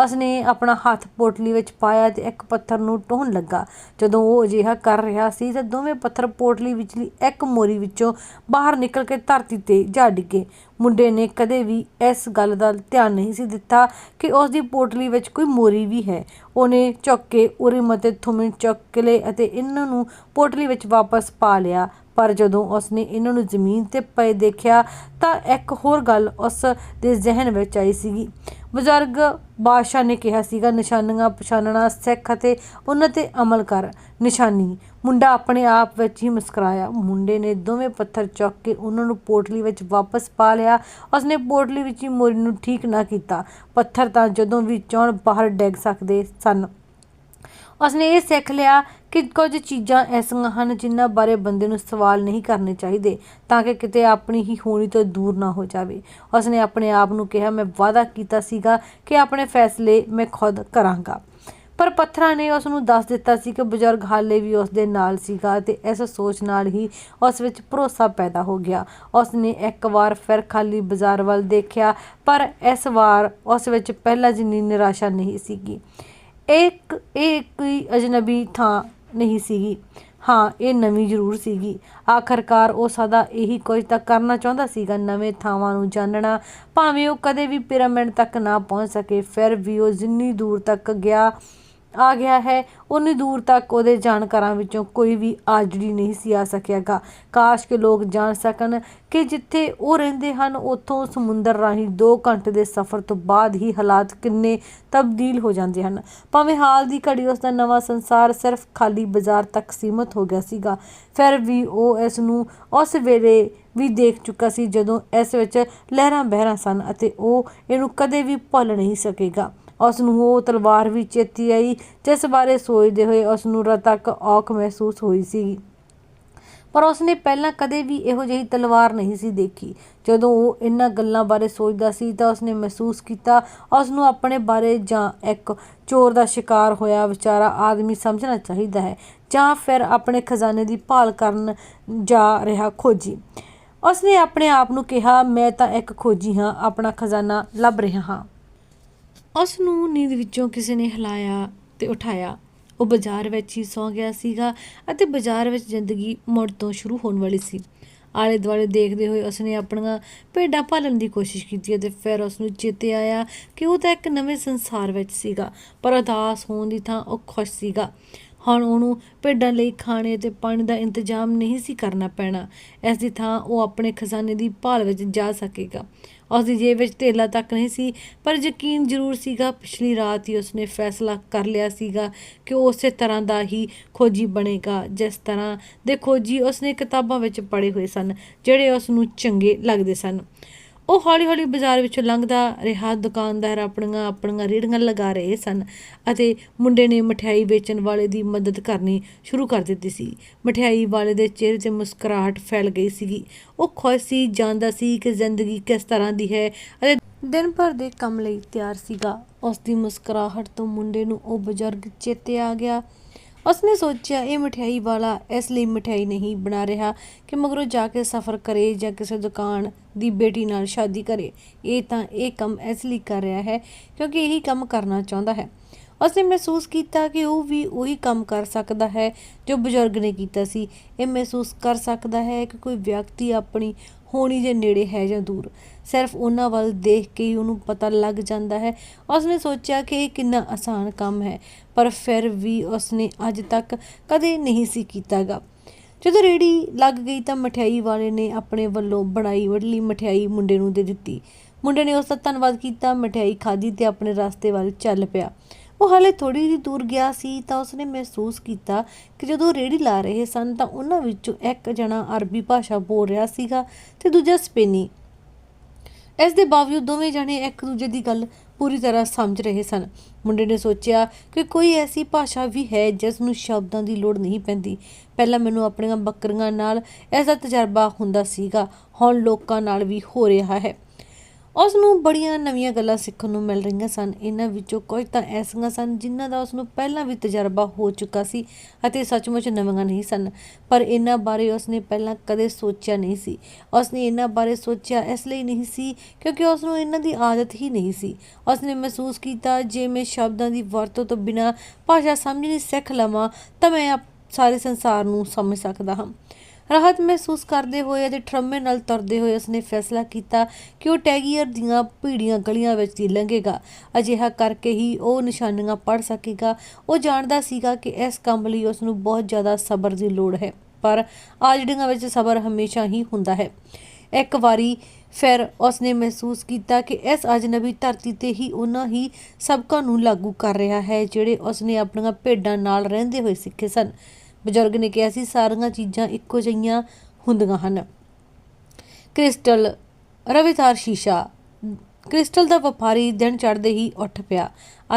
ਉਸਨੇ ਆਪਣਾ ਹੱਥ ਪੋਟਲੀ ਵਿੱਚ ਪਾਇਆ ਤੇ ਇੱਕ ਪੱਥਰ ਨੂੰ ਟੋਹਣ ਲੱਗਾ। ਜਦੋਂ ਉਹ ਅਜਿਹਾ ਕਰ ਰਿਹਾ ਸੀ ਤਾਂ ਦੋਵੇਂ ਪੱਥਰ ਪੋਟਲੀ ਵਿਚਲੀ ਇੱਕ ਮੋਰੀ ਵਿੱਚੋਂ ਬਾਹਰ ਨਿਕਲ ਕੇ ਧਰਤੀ ਤੇ ਜਾ ਡਿੱਗੇ। ਮੁੰਡੇ ਨੇ ਕਦੇ ਵੀ ਇਸ ਗੱਲ ਦਾ ਧਿਆਨ ਨਹੀਂ ਸੀ ਦਿੱਤਾ ਕਿ ਉਸ ਦੀ ਪੋਟਲੀ ਵਿੱਚ ਕੋਈ ਮੋਰੀ ਵੀ ਹੈ। ਉਹਨੇ ਚੁੱਕ ਕੇ ਉਰੇ ਮਤੇ ਥੁਮਿਨ ਚੁੱਕ ਲਏ ਅਤੇ ਇਹਨਾਂ ਨੂੰ ਪੋਟਲੀ ਵਿੱਚ ਵਾਪਸ ਪਾ ਲਿਆ। ਪਰ ਜਦੋਂ ਉਸਨੇ ਇਹਨਾਂ ਨੂੰ ਜ਼ਮੀਨ ਤੇ ਪਏ ਦੇਖਿਆ ਤਾਂ ਇੱਕ ਹੋਰ ਗੱਲ ਉਸ ਦੇ ਜ਼ਿਹਨ ਵਿੱਚ ਆਈ ਸੀਗੀ। ਬਜ਼ੁਰਗ ਬਾਦਸ਼ਾਹ ਨੇ ਕਿਹਾ ਸੀਗਾ, ਨਿਸ਼ਾਨੀਆਂ ਪਛਾਣਨਾ ਸਿੱਖ ਅਤੇ ਉਹਨਾਂ ਤੇ ਅਮਲ ਕਰ। ਨਿਸ਼ਾਨੀ, ਮੁੰਡਾ ਆਪਣੇ ਆਪ ਵਿੱਚ ਹੀ ਮੁਸਕਰਾਇਆ। ਮੁੰਡੇ ਨੇ ਦੋਵੇਂ ਪੱਥਰ ਚੁੱਕ ਕੇ ਉਹਨਾਂ ਨੂੰ ਪੋਟਲੀ ਵਿੱਚ ਵਾਪਸ ਪਾ ਲਿਆ। ਉਸਨੇ ਪੋਟਲੀ ਵਿੱਚ ਹੀ ਮੋਰੀ ਨੂੰ ਠੀਕ ਨਾ ਕੀਤਾ। ਪੱਥਰ ਤਾਂ ਜਦੋਂ ਵੀ ਚਾਹਣ ਬਾਹਰ ਡਿੱਗ ਸਕਦੇ ਸਨ। ਉਸਨੇ ਇਹ ਸਿੱਖ ਲਿਆ ਕਿ ਕੁਝ ਚੀਜ਼ਾਂ ਐਸੀਆਂ ਹਨ ਜਿਨ੍ਹਾਂ ਬਾਰੇ ਬੰਦੇ ਨੂੰ ਸਵਾਲ ਨਹੀਂ ਕਰਨੇ ਚਾਹੀਦੇ ਤਾਂ ਕਿ ਕਿਤੇ ਆਪਣੀ ਹੀ ਹੋਣੀ ਤੋਂ ਦੂਰ ਨਾ ਹੋ ਜਾਵੇ। ਉਸਨੇ ਆਪਣੇ ਆਪ ਨੂੰ ਕਿਹਾ, ਮੈਂ ਵਾਅਦਾ ਕੀਤਾ ਸੀਗਾ ਕਿ ਆਪਣੇ ਫੈਸਲੇ ਮੈਂ ਖੁਦ ਕਰਾਂਗਾ। ਪਰ ਪੱਥਰਾਂ ਨੇ ਉਸ ਨੂੰ ਦੱਸ ਦਿੱਤਾ ਸੀ ਕਿ ਬਜ਼ੁਰਗ ਹਾਲੇ ਵੀ ਉਸ ਦੇ ਨਾਲ ਸੀਗਾ ਤੇ ਇਸ ਸੋਚ ਨਾਲ ਹੀ ਉਸ ਵਿੱਚ ਭਰੋਸਾ ਪੈਦਾ ਹੋ ਗਿਆ। ਉਸ ਨੇ ਇੱਕ ਵਾਰ ਫਿਰ ਖਾਲੀ ਬਾਜ਼ਾਰ ਵੱਲ ਦੇਖਿਆ, ਪਰ ਇਸ ਵਾਰ ਉਸ ਵਿੱਚ ਪਹਿਲਾਂ ਜਿੰਨੀ ਨਿਰਾਸ਼ਾ ਨਹੀਂ ਸੀਗੀ। ਇੱਕ, ਇਹ ਕੋਈ ਅਜਨਬੀ ਥਾਂ ਨਹੀਂ ਸੀਗੀ। ਹਾਂ, ਇਹ ਨਵੀਂ ਜ਼ਰੂਰ ਸੀਗੀ। ਆਖਰਕਾਰ ਉਹ ਸਦਾ ਇਹੀ ਕੁਝ ਤਾਂ ਕਰਨਾ ਚਾਹੁੰਦਾ ਸੀਗਾ, ਨਵੇਂ ਥਾਵਾਂ ਨੂੰ ਜਾਣਨਾ। ਭਾਵੇਂ ਉਹ ਕਦੇ ਵੀ ਪਿਰਾਮਿਡ ਤੱਕ ਨਾ ਪਹੁੰਚ ਸਕੇ, ਫਿਰ ਵੀ ਉਹ ਜਿੰਨੀ ਦੂਰ ਤੱਕ ਗਿਆ ਆ ਗਿਆ ਹੈ। ਉਨੀ ਦੂਰ ਤੱਕ ਉਹਦੇ ਜਾਣਕਾਰਾਂ ਵਿੱਚੋਂ ਕੋਈ ਵੀ ਆਜੜੀ ਨਹੀਂ ਸੀ ਆ ਸਕਿਆਗਾ। ਕਾਸ਼ ਕਿ ਲੋਕ ਜਾਣ ਸਕਣ ਕਿ ਜਿੱਥੇ ਉਹ ਰਹਿੰਦੇ ਹਨ, ਉੱਥੋਂ ਸਮੁੰਦਰ ਰਾਹੀਂ 2 ਘੰਟੇ ਦੇ ਸਫ਼ਰ ਤੋਂ ਬਾਅਦ ਹੀ ਹਾਲਾਤ ਕਿੰਨੇ ਤਬਦੀਲ ਹੋ ਜਾਂਦੇ ਹਨ। ਭਾਵੇਂ ਹਾਲ ਦੀ ਘੜੀ ਉਸ ਦਾ ਨਵਾਂ ਸੰਸਾਰ ਸਿਰਫ ਖਾਲੀ ਬਾਜ਼ਾਰ ਤੱਕ ਸੀਮਤ ਹੋ ਗਿਆ ਸੀਗਾ, ਫਿਰ ਵੀ ਉਹ ਇਸ ਨੂੰ ਉਸ ਵੇਲੇ ਵੀ ਦੇਖ ਚੁੱਕਾ ਸੀ ਜਦੋਂ ਇਸ ਵਿੱਚ ਲਹਿਰਾਂ ਬਹਿਰਾਂ ਸਨ ਅਤੇ ਉਹ ਇਹਨੂੰ ਕਦੇ ਵੀ ਭੁੱਲ ਨਹੀਂ ਸਕੇਗਾ। ਉਸ ਨੂੰ ਉਹ ਤਲਵਾਰ ਵੀ ਚੇਤੀ ਆਈ, ਜਿਸ ਬਾਰੇ ਸੋਚਦੇ ਹੋਏ ਉਸ ਨੂੰ ਰ ਤੱਕ ਔਖ ਮਹਿਸੂਸ ਹੋਈ ਸੀ। ਪਰ ਉਸਨੇ ਪਹਿਲਾਂ ਕਦੇ ਵੀ ਇਹੋ ਜਿਹੀ ਤਲਵਾਰ ਨਹੀਂ ਸੀ ਦੇਖੀ। ਜਦੋਂ ਉਹ ਇਹਨਾਂ ਗੱਲਾਂ ਬਾਰੇ ਸੋਚਦਾ ਸੀ ਤਾਂ ਉਸਨੇ ਮਹਿਸੂਸ ਕੀਤਾ ਉਸ ਨੂੰ ਆਪਣੇ ਬਾਰੇ ਜਾਂ ਇੱਕ ਚੋਰ ਦਾ ਸ਼ਿਕਾਰ ਹੋਇਆ ਵਿਚਾਰਾ ਆਦਮੀ ਸਮਝਣਾ ਚਾਹੀਦਾ ਹੈ ਜਾਂ ਫਿਰ ਆਪਣੇ ਖਜ਼ਾਨੇ ਦੀ ਭਾਲ ਕਰਨ ਜਾ ਰਿਹਾ ਖੋਜੀ। ਉਸਨੇ ਆਪਣੇ ਆਪ ਨੂੰ ਕਿਹਾ, ਮੈਂ ਤਾਂ ਇੱਕ ਖੋਜੀ ਹਾਂ, ਆਪਣਾ ਖਜ਼ਾਨਾ ਲੱਭ ਰਿਹਾ ਹਾਂ। ਉਸ ਨੂੰ ਨੀਂਦ ਵਿੱਚੋਂ ਕਿਸੇ ਨੇ ਹਿਲਾਇਆ ਤੇ ਉਠਾਇਆ। ਉਹ ਬਾਜ਼ਾਰ ਵਿੱਚ ਹੀ ਸੌਂ ਗਿਆ ਸੀਗਾ ਅਤੇ ਬਾਜ਼ਾਰ ਵਿੱਚ ਜ਼ਿੰਦਗੀ ਮੁੜ ਤੋਂ ਸ਼ੁਰੂ ਹੋਣ ਵਾਲੀ ਸੀ। ਆਲੇ ਦੁਆਲੇ ਦੇਖਦੇ ਹੋਏ ਉਸਨੇ ਆਪਣੀਆਂ ਭੇਡਾਂ ਭਾਲਣ ਦੀ ਕੋਸ਼ਿਸ਼ ਕੀਤੀ ਅਤੇ ਫਿਰ ਉਸ ਨੂੰ ਚੇਤੇ ਆਇਆ ਕਿ ਉਹ ਤਾਂ ਇੱਕ ਨਵੇਂ ਸੰਸਾਰ ਵਿੱਚ ਸੀਗਾ, ਪਰ ਉਦਾਸ ਹੋਣ ਦੀ ਥਾਂ ਉਹ ਖੁਸ਼ ਸੀਗਾ। ਹੁਣ ਉਹਨੂੰ ਭੇਡਾਂ ਲਈ ਖਾਣੇ ਅਤੇ ਪਾਣੀ ਦਾ ਇੰਤਜ਼ਾਮ ਨਹੀਂ ਸੀ ਕਰਨਾ ਪੈਣਾ। ਇਸ ਦੀ ਥਾਂ ਉਹ ਆਪਣੇ ਖਜ਼ਾਨੇ ਦੀ ਭਾਲ ਵਿੱਚ ਜਾ ਸਕੇਗਾ। ਉਸ ਦੀ ਜੇਬ ਵਿੱਚ ਧੇਲਾ ਤੱਕ ਨਹੀਂ ਸੀ, ਪਰ ਯਕੀਨ ਜ਼ਰੂਰ ਸੀਗਾ ਪਿਛਲੀ ਰਾਤ ਹੀ ਉਸਨੇ ਫੈਸਲਾ ਕਰ ਲਿਆ ਸੀਗਾ ਕਿ ਉਹ ਉਸੇ ਤਰ੍ਹਾਂ ਦਾ ਹੀ ਖੋਜੀ ਬਣੇਗਾ, ਜਿਸ ਤਰ੍ਹਾਂ ਦੇ ਖੋਜੀ ਉਸਨੇ ਕਿਤਾਬਾਂ ਵਿੱਚ ਪੜ੍ਹੇ ਹੋਏ ਸਨ, ਜਿਹੜੇ ਉਸ ਨੂੰ ਚੰਗੇ ਲੱਗਦੇ ਸਨ। ਉਹ ਹੌਲੀ-ਹੌਲੀ ਬਾਜ਼ਾਰ ਵਿੱਚੋਂ ਲੰਘਦਾ ਰਿਹਾ। ਦੁਕਾਨਦਾਰ ਆਪਣੀਆਂ ਆਪਣੀਆਂ ਰੇੜੀਆਂ ਲਗਾ ਰਹੇ ਸਨ ਅਤੇ ਮੁੰਡੇ ਨੇ ਮਠਿਆਈ ਵੇਚਣ ਵਾਲੇ ਦੀ ਮਦਦ ਕਰਨੀ ਸ਼ੁਰੂ ਕਰ ਦਿੱਤੀ ਸੀ। ਮਠਿਆਈ ਵਾਲੇ ਦੇ ਚਿਹਰੇ ਤੇ ਮੁਸਕਰਾਹਟ ਫੈਲ ਗਈ ਸੀਗੀ। ਉਹ ਖੁਸ਼ ਸੀ, ਜਾਣਦਾ ਸੀ ਕਿ ਜ਼ਿੰਦਗੀ ਕਿਸ ਤਰ੍ਹਾਂ ਦੀ ਹੈ ਅਤੇ ਦਿਨ ਭਰ ਦੇ ਕੰਮ ਲਈ ਤਿਆਰ ਸੀਗਾ। ਉਸ ਦੀ ਮੁਸਕਰਾਹਟ ਤੋਂ ਮੁੰਡੇ ਨੂੰ ਉਹ ਬਜ਼ੁਰਗ ਚੇਤੇ ਆ ਗਿਆ। ਉਸਨੇ ਸੋਚਿਆ, ਇਹ ਮਠਿਆਈ ਵਾਲਾ ਇਸ ਲਈ ਮਠਿਆਈ ਨਹੀਂ ਬਣਾ ਰਿਹਾ ਕਿ ਮਗਰੋਂ ਜਾ ਕੇ ਸਫ਼ਰ ਕਰੇ ਜਾਂ ਕਿਸੇ ਦੁਕਾਨ ਦੀ ਬੇਟੀ ਨਾਲ ਸ਼ਾਦੀ ਕਰੇ। ਇਹ ਤਾਂ ਇਹ ਕੰਮ ਇਸ ਲਈ ਕਰ ਰਿਹਾ ਹੈ ਕਿਉਂਕਿ ਇਹੀ ਕੰਮ ਕਰਨਾ ਚਾਹੁੰਦਾ ਹੈ। ਉਸਨੇ ਮਹਿਸੂਸ ਕੀਤਾ ਕਿ ਉਹ ਵੀ ਉਹੀ ਕੰਮ ਕਰ ਸਕਦਾ ਹੈ ਜੋ ਬਜ਼ੁਰਗ ਨੇ ਕੀਤਾ ਸੀ। ਇਹ ਮਹਿਸੂਸ ਕਰ ਸਕਦਾ ਹੈ ਕਿ ਕੋਈ ਵਿਅਕਤੀ ਆਪਣੀ ਹੋਣੀ ਜੇ ਨੇੜੇ ਹੈ ਜਾਂ ਦੂਰ। ਸਿਰਫ ਉਹਨਾਂ ਵੱਲ ਦੇਖ ਕੇ ਹੀ ਉਹਨੂੰ ਪਤਾ ਲੱਗ ਜਾਂਦਾ ਹੈ। ਉਸਨੇ ਸੋਚਿਆ ਕਿ ਇਹ ਕਿੰਨਾ ਆਸਾਨ ਕੰਮ ਹੈ, ਪਰ ਫਿਰ ਵੀ ਉਸਨੇ ਅੱਜ ਤੱਕ ਕਦੇ ਨਹੀਂ ਸੀ ਕੀਤਾਗਾ। ਜਦੋਂ ਰੇੜੀ ਲੱਗ ਗਈ ਤਾਂ ਮਠਿਆਈ ਵਾਲੇ ਨੇ ਆਪਣੇ ਵੱਲੋਂ ਬਣਾਈ ਵਡਲੀ ਮਠਿਆਈ ਮੁੰਡੇ ਨੂੰ ਦੇ ਦਿੱਤੀ। ਮੁੰਡੇ ਨੇ ਉਸ ਦਾ ਧੰਨਵਾਦ ਕੀਤਾ, ਮਠਿਆਈ ਖਾਧੀ ਤੇ ਆਪਣੇ ਰਸਤੇ ਵੱਲ ਚੱਲ ਪਿਆ। ਉਹ ਹਾਲੇ ਥੋੜੀ ਜਿਹੀ ਦੂਰ ਗਿਆ ਸੀ ਤਾਂ ਉਸਨੇ ਮਹਿਸੂਸ ਕੀਤਾ ਕਿ ਜਦੋਂ ਉਹ ਰੇੜੀ ਲਾ ਰਹੇ ਸਨ ਤਾਂ ਉਹਨਾਂ ਵਿੱਚੋਂ ਇੱਕ ਜਣਾ ਅਰਬੀ ਭਾਸ਼ਾ ਬੋਲ ਰਿਹਾ ਸੀਗਾ ਤੇ ਦੂਜਾ ਸਪੇਨੀ। ਇਸ ਦੇ ਬਾਵਜੂਦ ਦੋਵੇਂ ਜਣੇ ਇੱਕ ਦੂਜੇ ਦੀ ਗੱਲ ਪੂਰੀ ਤਰ੍ਹਾਂ ਸਮਝ ਰਹੇ ਸਨ। ਮੁੰਡੇ ਨੇ ਸੋਚਿਆ ਕਿ ਕੋਈ ਐਸੀ ਭਾਸ਼ਾ ਵੀ ਹੈ ਜਿਸ ਨੂੰ ਸ਼ਬਦਾਂ ਦੀ ਲੋੜ ਨਹੀਂ ਪੈਂਦੀ। ਪਹਿਲਾਂ ਮੈਨੂੰ ਆਪਣੀਆਂ ਬੱਕਰੀਆਂ ਨਾਲ ਇਸ ਦਾ ਤਜਰਬਾ ਹੁੰਦਾ ਸੀਗਾ। ਹੁਣ ਲੋਕਾਂ ਨਾਲ ਵੀ ਹੋ ਰਿਹਾ ਹੈ। ਉਸ ਨੂੰ ਬੜੀਆਂ ਨਵੀਆਂ ਗੱਲਾਂ ਸਿੱਖਣ ਨੂੰ ਮਿਲ ਰਹੀਆਂ ਸਨ। ਇਹਨਾਂ ਵਿੱਚੋਂ ਕੁਝ ਤਾਂ ਐਸੀਆਂ ਸਨ ਜਿਨ੍ਹਾਂ ਦਾ ਉਸ ਨੂੰ ਪਹਿਲਾਂ ਵੀ ਤਜਰਬਾ ਹੋ ਚੁੱਕਾ ਸੀ ਅਤੇ ਸੱਚਮੁੱਚ ਨਵੀਆਂ ਨਹੀਂ ਸਨ। ਪਰ ਇਹਨਾਂ ਬਾਰੇ ਉਸ ਨੇ ਪਹਿਲਾਂ ਕਦੇ ਸੋਚਿਆ ਨਹੀਂ ਸੀ। ਉਸ ਨੇ ਇਹਨਾਂ ਬਾਰੇ ਸੋਚਿਆ ਇਸ ਲਈ ਨਹੀਂ ਸੀ ਕਿਉਂਕਿ ਉਸ ਨੂੰ ਇਹਨਾਂ ਦੀ ਆਦਤ ਹੀ ਨਹੀਂ ਸੀ। ਉਸ ਨੇ ਮਹਿਸੂਸ ਕੀਤਾ, ਜੇ ਮੈਂ ਸ਼ਬਦਾਂ ਦੀ ਵਰਤੋਂ ਤੋਂ ਬਿਨਾਂ ਭਾਸ਼ਾ ਸਮਝਣੀ ਸਿੱਖ ਲਵਾਂ ਤਾਂ ਮੈਂ ਆਪ- ਸਾਰੇ ਸੰਸਾਰ ਨੂੰ ਸਮਝ ਸਕਦਾ ਹਾਂ। ਰਾਹਤ ਮਹਿਸੂਸ ਕਰਦੇ ਹੋਏ ਅਤੇ ਠਰਮੇ ਨਾਲ ਤੁਰਦੇ ਹੋਏ ਉਸਨੇ ਫੈਸਲਾ ਕੀਤਾ ਕਿ ਉਹ ਟੈਗੀਅਰ ਦੀਆਂ ਭੀੜੀਆਂ ਗਲੀਆਂ ਵਿੱਚ ਦੀ ਲੰਘੇਗਾ। ਅਜਿਹਾ ਕਰਕੇ ਹੀ ਉਹ ਨਿਸ਼ਾਨੀਆਂ ਪੜ ਸਕੇਗਾ। ਉਹ ਜਾਣਦਾ ਸੀਗਾ ਕਿ ਇਸ ਕੰਮ ਲਈ ਉਸ ਨੂੰ ਬਹੁਤ ਜ਼ਿਆਦਾ ਸਬਰ ਦੀ ਲੋੜ ਹੈ, ਪਰ ਆਜੜੀਆਂ ਵਿੱਚ ਸਬਰ ਹਮੇਸ਼ਾ ਹੀ ਹੁੰਦਾ ਹੈ। ਇੱਕ ਵਾਰੀ ਫਿਰ ਉਸਨੇ ਮਹਿਸੂਸ ਕੀਤਾ ਕਿ ਇਸ ਅਜਨਬੀ ਧਰਤੀ ਤੇ ਹੀ ਉਹਨਾਂ ਹੀ ਸਬਕਾਂ ਨੂੰ ਲਾਗੂ ਕਰ ਰਿਹਾ ਹੈ, ਜਿਹੜੇ ਉਸਨੇ ਆਪਣੀਆਂ ਭੇਡਾਂ ਨਾਲ ਰਹਿੰਦੇ ਹੋਏ ਸਿੱਖੇ ਸਨ। ਬਜ਼ੁਰਗ ਨੇ ਕਿਹਾ ਸੀ, ਸਾਰੀਆਂ ਚੀਜ਼ਾਂ ਇੱਕੋ ਜਿਹੀਆਂ ਹੁੰਦੀਆਂ ਹਨ। ਕ੍ਰਿਸਟਲ ਰਵਿਤਾਰ ਸ਼ੀਸ਼ਾ। ਕ੍ਰਿਸਟਲ ਦਾ ਵਪਾਰੀ ਦਿਨ ਚੜ੍ਹਦੇ ਹੀ ਉੱਠ ਪਿਆ।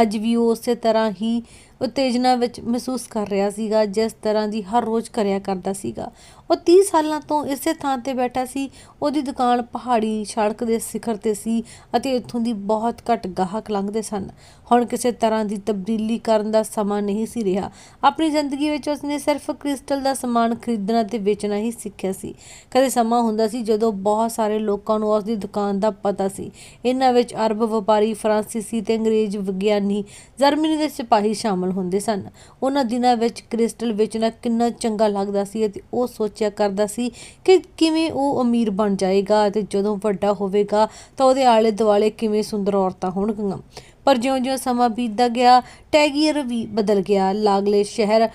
ਅੱਜ ਵੀ ਉਹ ਉਸੇ ਤਰ੍ਹਾਂ ਹੀ ਉਤੇਜਨਾ ਵਿੱਚ ਮਹਿਸੂਸ ਕਰ ਰਿਹਾ ਸੀਗਾ, ਜਿਸ ਤਰ੍ਹਾਂ ਦੀ ਹਰ ਰੋਜ਼ ਕਰਿਆ ਕਰਦਾ ਸੀਗਾ। ਉਹ 30 ਸਾਲਾਂ ਤੋਂ ਇਸੇ ਥਾਂ ਤੇ ਬੈਠਾ ਸੀ। ਉਹਦੀ ਦੁਕਾਨ ਪਹਾੜੀ ਸੜਕ ਦੇ ਸਿਖਰ ਤੇ ਸੀ ਅਤੇ ਇੱਥੋਂ ਦੀ ਬਹੁਤ ਘੱਟ ਗਾਹਕ ਲੰਘਦੇ ਸਨ। ਹੁਣ ਕਿਸੇ ਤਰ੍ਹਾਂ ਦੀ ਤਬਦੀਲੀ ਕਰਨ ਦਾ ਸਮਾਂ ਨਹੀਂ ਸੀ ਰਿਹਾ। ਆਪਣੀ ਜ਼ਿੰਦਗੀ ਵਿੱਚ ਉਸਨੇ ਸਿਰਫ ਕ੍ਰਿਸਟਲ ਦਾ ਸਮਾਨ ਖਰੀਦਣਾ ਤੇ ਵੇਚਣਾ ਹੀ ਸਿੱਖਿਆ ਸੀ। ਕਦੇ ਸਮਾਂ ਹੁੰਦਾ ਸੀ ਜਦੋਂ ਬਹੁਤ ਸਾਰੇ ਲੋਕਾਂ ਨੂੰ ਉਸ ਦੀ ਦੁਕਾਨ ਦਾ ਪਤਾ ਸੀ। ਇਹਨਾਂ ਵਿੱਚ ਅਰਬ ਵਪਾਰੀ, ਫਰਾਂਸੀਸੀ ਤੇ ਅੰਗਰੇਜ਼ ਵਿਗਿਆਨੀ, ਜਰਮਨੀ ਦੇ ਸਿਪਾਹੀ ਸ਼ਾਮਲ ਹੁੰਦੇ ਸਨ। ਉਹਨਾਂ ਦਿਨਾਂ ਵਿੱਚ ਕ੍ਰਿਸਟਲ ਵੇਚਣਾ ਕਿੰਨਾ ਚੰਗਾ ਲੱਗਦਾ ਸੀ ਅਤੇ ਉਹ ਸੋਚਿਆ ਕਰਦਾ ਸੀ ਕਿ ਕਿਵੇਂ ਉਹ ਅਮੀਰ ਬਣ ਜਾਏਗਾ ਅਤੇ ਜਦੋਂ ਵੱਡਾ ਹੋਵੇਗਾ ਤਾਂ ਉਹਦੇ ਆਲੇ ਦੁਆਲੇ ਕਿਵੇਂ ਸੁੰਦਰ ਔਰਤਾਂ ਹੋਣਗੀਆਂ। ਪਰ ਜਿਉਂ-ਜਿਉਂ ਸਮਾਂ ਬੀਤਦਾ ਗਿਆ, ਟੈਗੀਅਰ ਵੀ ਬਦਲ ਗਿਆ। ਲਾਗਲੇ ਸ਼ਹਿਰ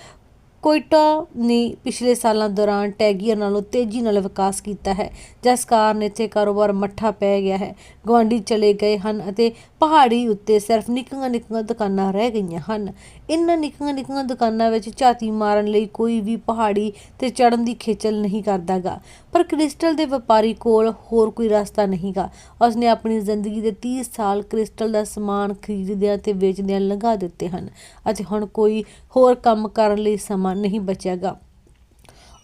ਕੋਇਟਾ ਨੇ ਪਿਛਲੇ ਸਾਲਾਂ ਦੌਰਾਨ ਟੈਗੀਅਰ ਨਾਲੋਂ ਤੇਜ਼ੀ ਨਾਲ ਵਿਕਾਸ ਕੀਤਾ ਹੈ, ਜਿਸ ਕਾਰਨ ਇੱਥੇ ਕਾਰੋਬਾਰ ਮੱਠਾ ਪੈ ਗਿਆ ਹੈ। ਗੁਆਂਢੀ ਚਲੇ ਗਏ ਹਨ ਅਤੇ ਪਹਾੜੀ ਉੱਤੇ ਸਿਰਫ ਨਿੱਕੀਆਂ ਨਿੱਕੀਆਂ ਦੁਕਾਨਾਂ ਰਹਿ ਗਈਆਂ ਹਨ। ਇਨ੍ਹਾਂ ਨਿੱਕੀਆਂ ਨਿੱਕੀਆਂ ਦੁਕਾਨਾਂ ਵਿੱਚ ਝਾਤੀ ਮਾਰਨ ਲਈ ਕੋਈ ਵੀ ਪਹਾੜੀ ਤੇ ਚੜ੍ਹਨ ਦੀ ਖੇਚਲ ਨਹੀਂ ਕਰਦਾਗਾ। ਪਰ ਕ੍ਰਿਸਟਲ ਦੇ ਵਪਾਰੀ ਕੋਲ ਹੋਰ ਕੋਈ ਰਸਤਾ ਨਹੀਂਗਾ। ਉਸਨੇ ਆਪਣੀ ਜ਼ਿੰਦਗੀ ਦੇ 30 ਸਾਲ ਕ੍ਰਿਸਟਲ ਦਾ ਸਮਾਨ ਖਰੀਦਦਿਆਂ ਤੇ ਵੇਚਦਿਆਂ ਲੰਘਾ ਦਿੱਤੇ ਹਨ। ਅਤੇ ਹੁਣ ਕੋਈ ਹੋਰ ਕੰਮ ਕਰਨ ਲਈ ਸਮਾਂ ਨਹੀਂ ਬਚਿਆਗਾ।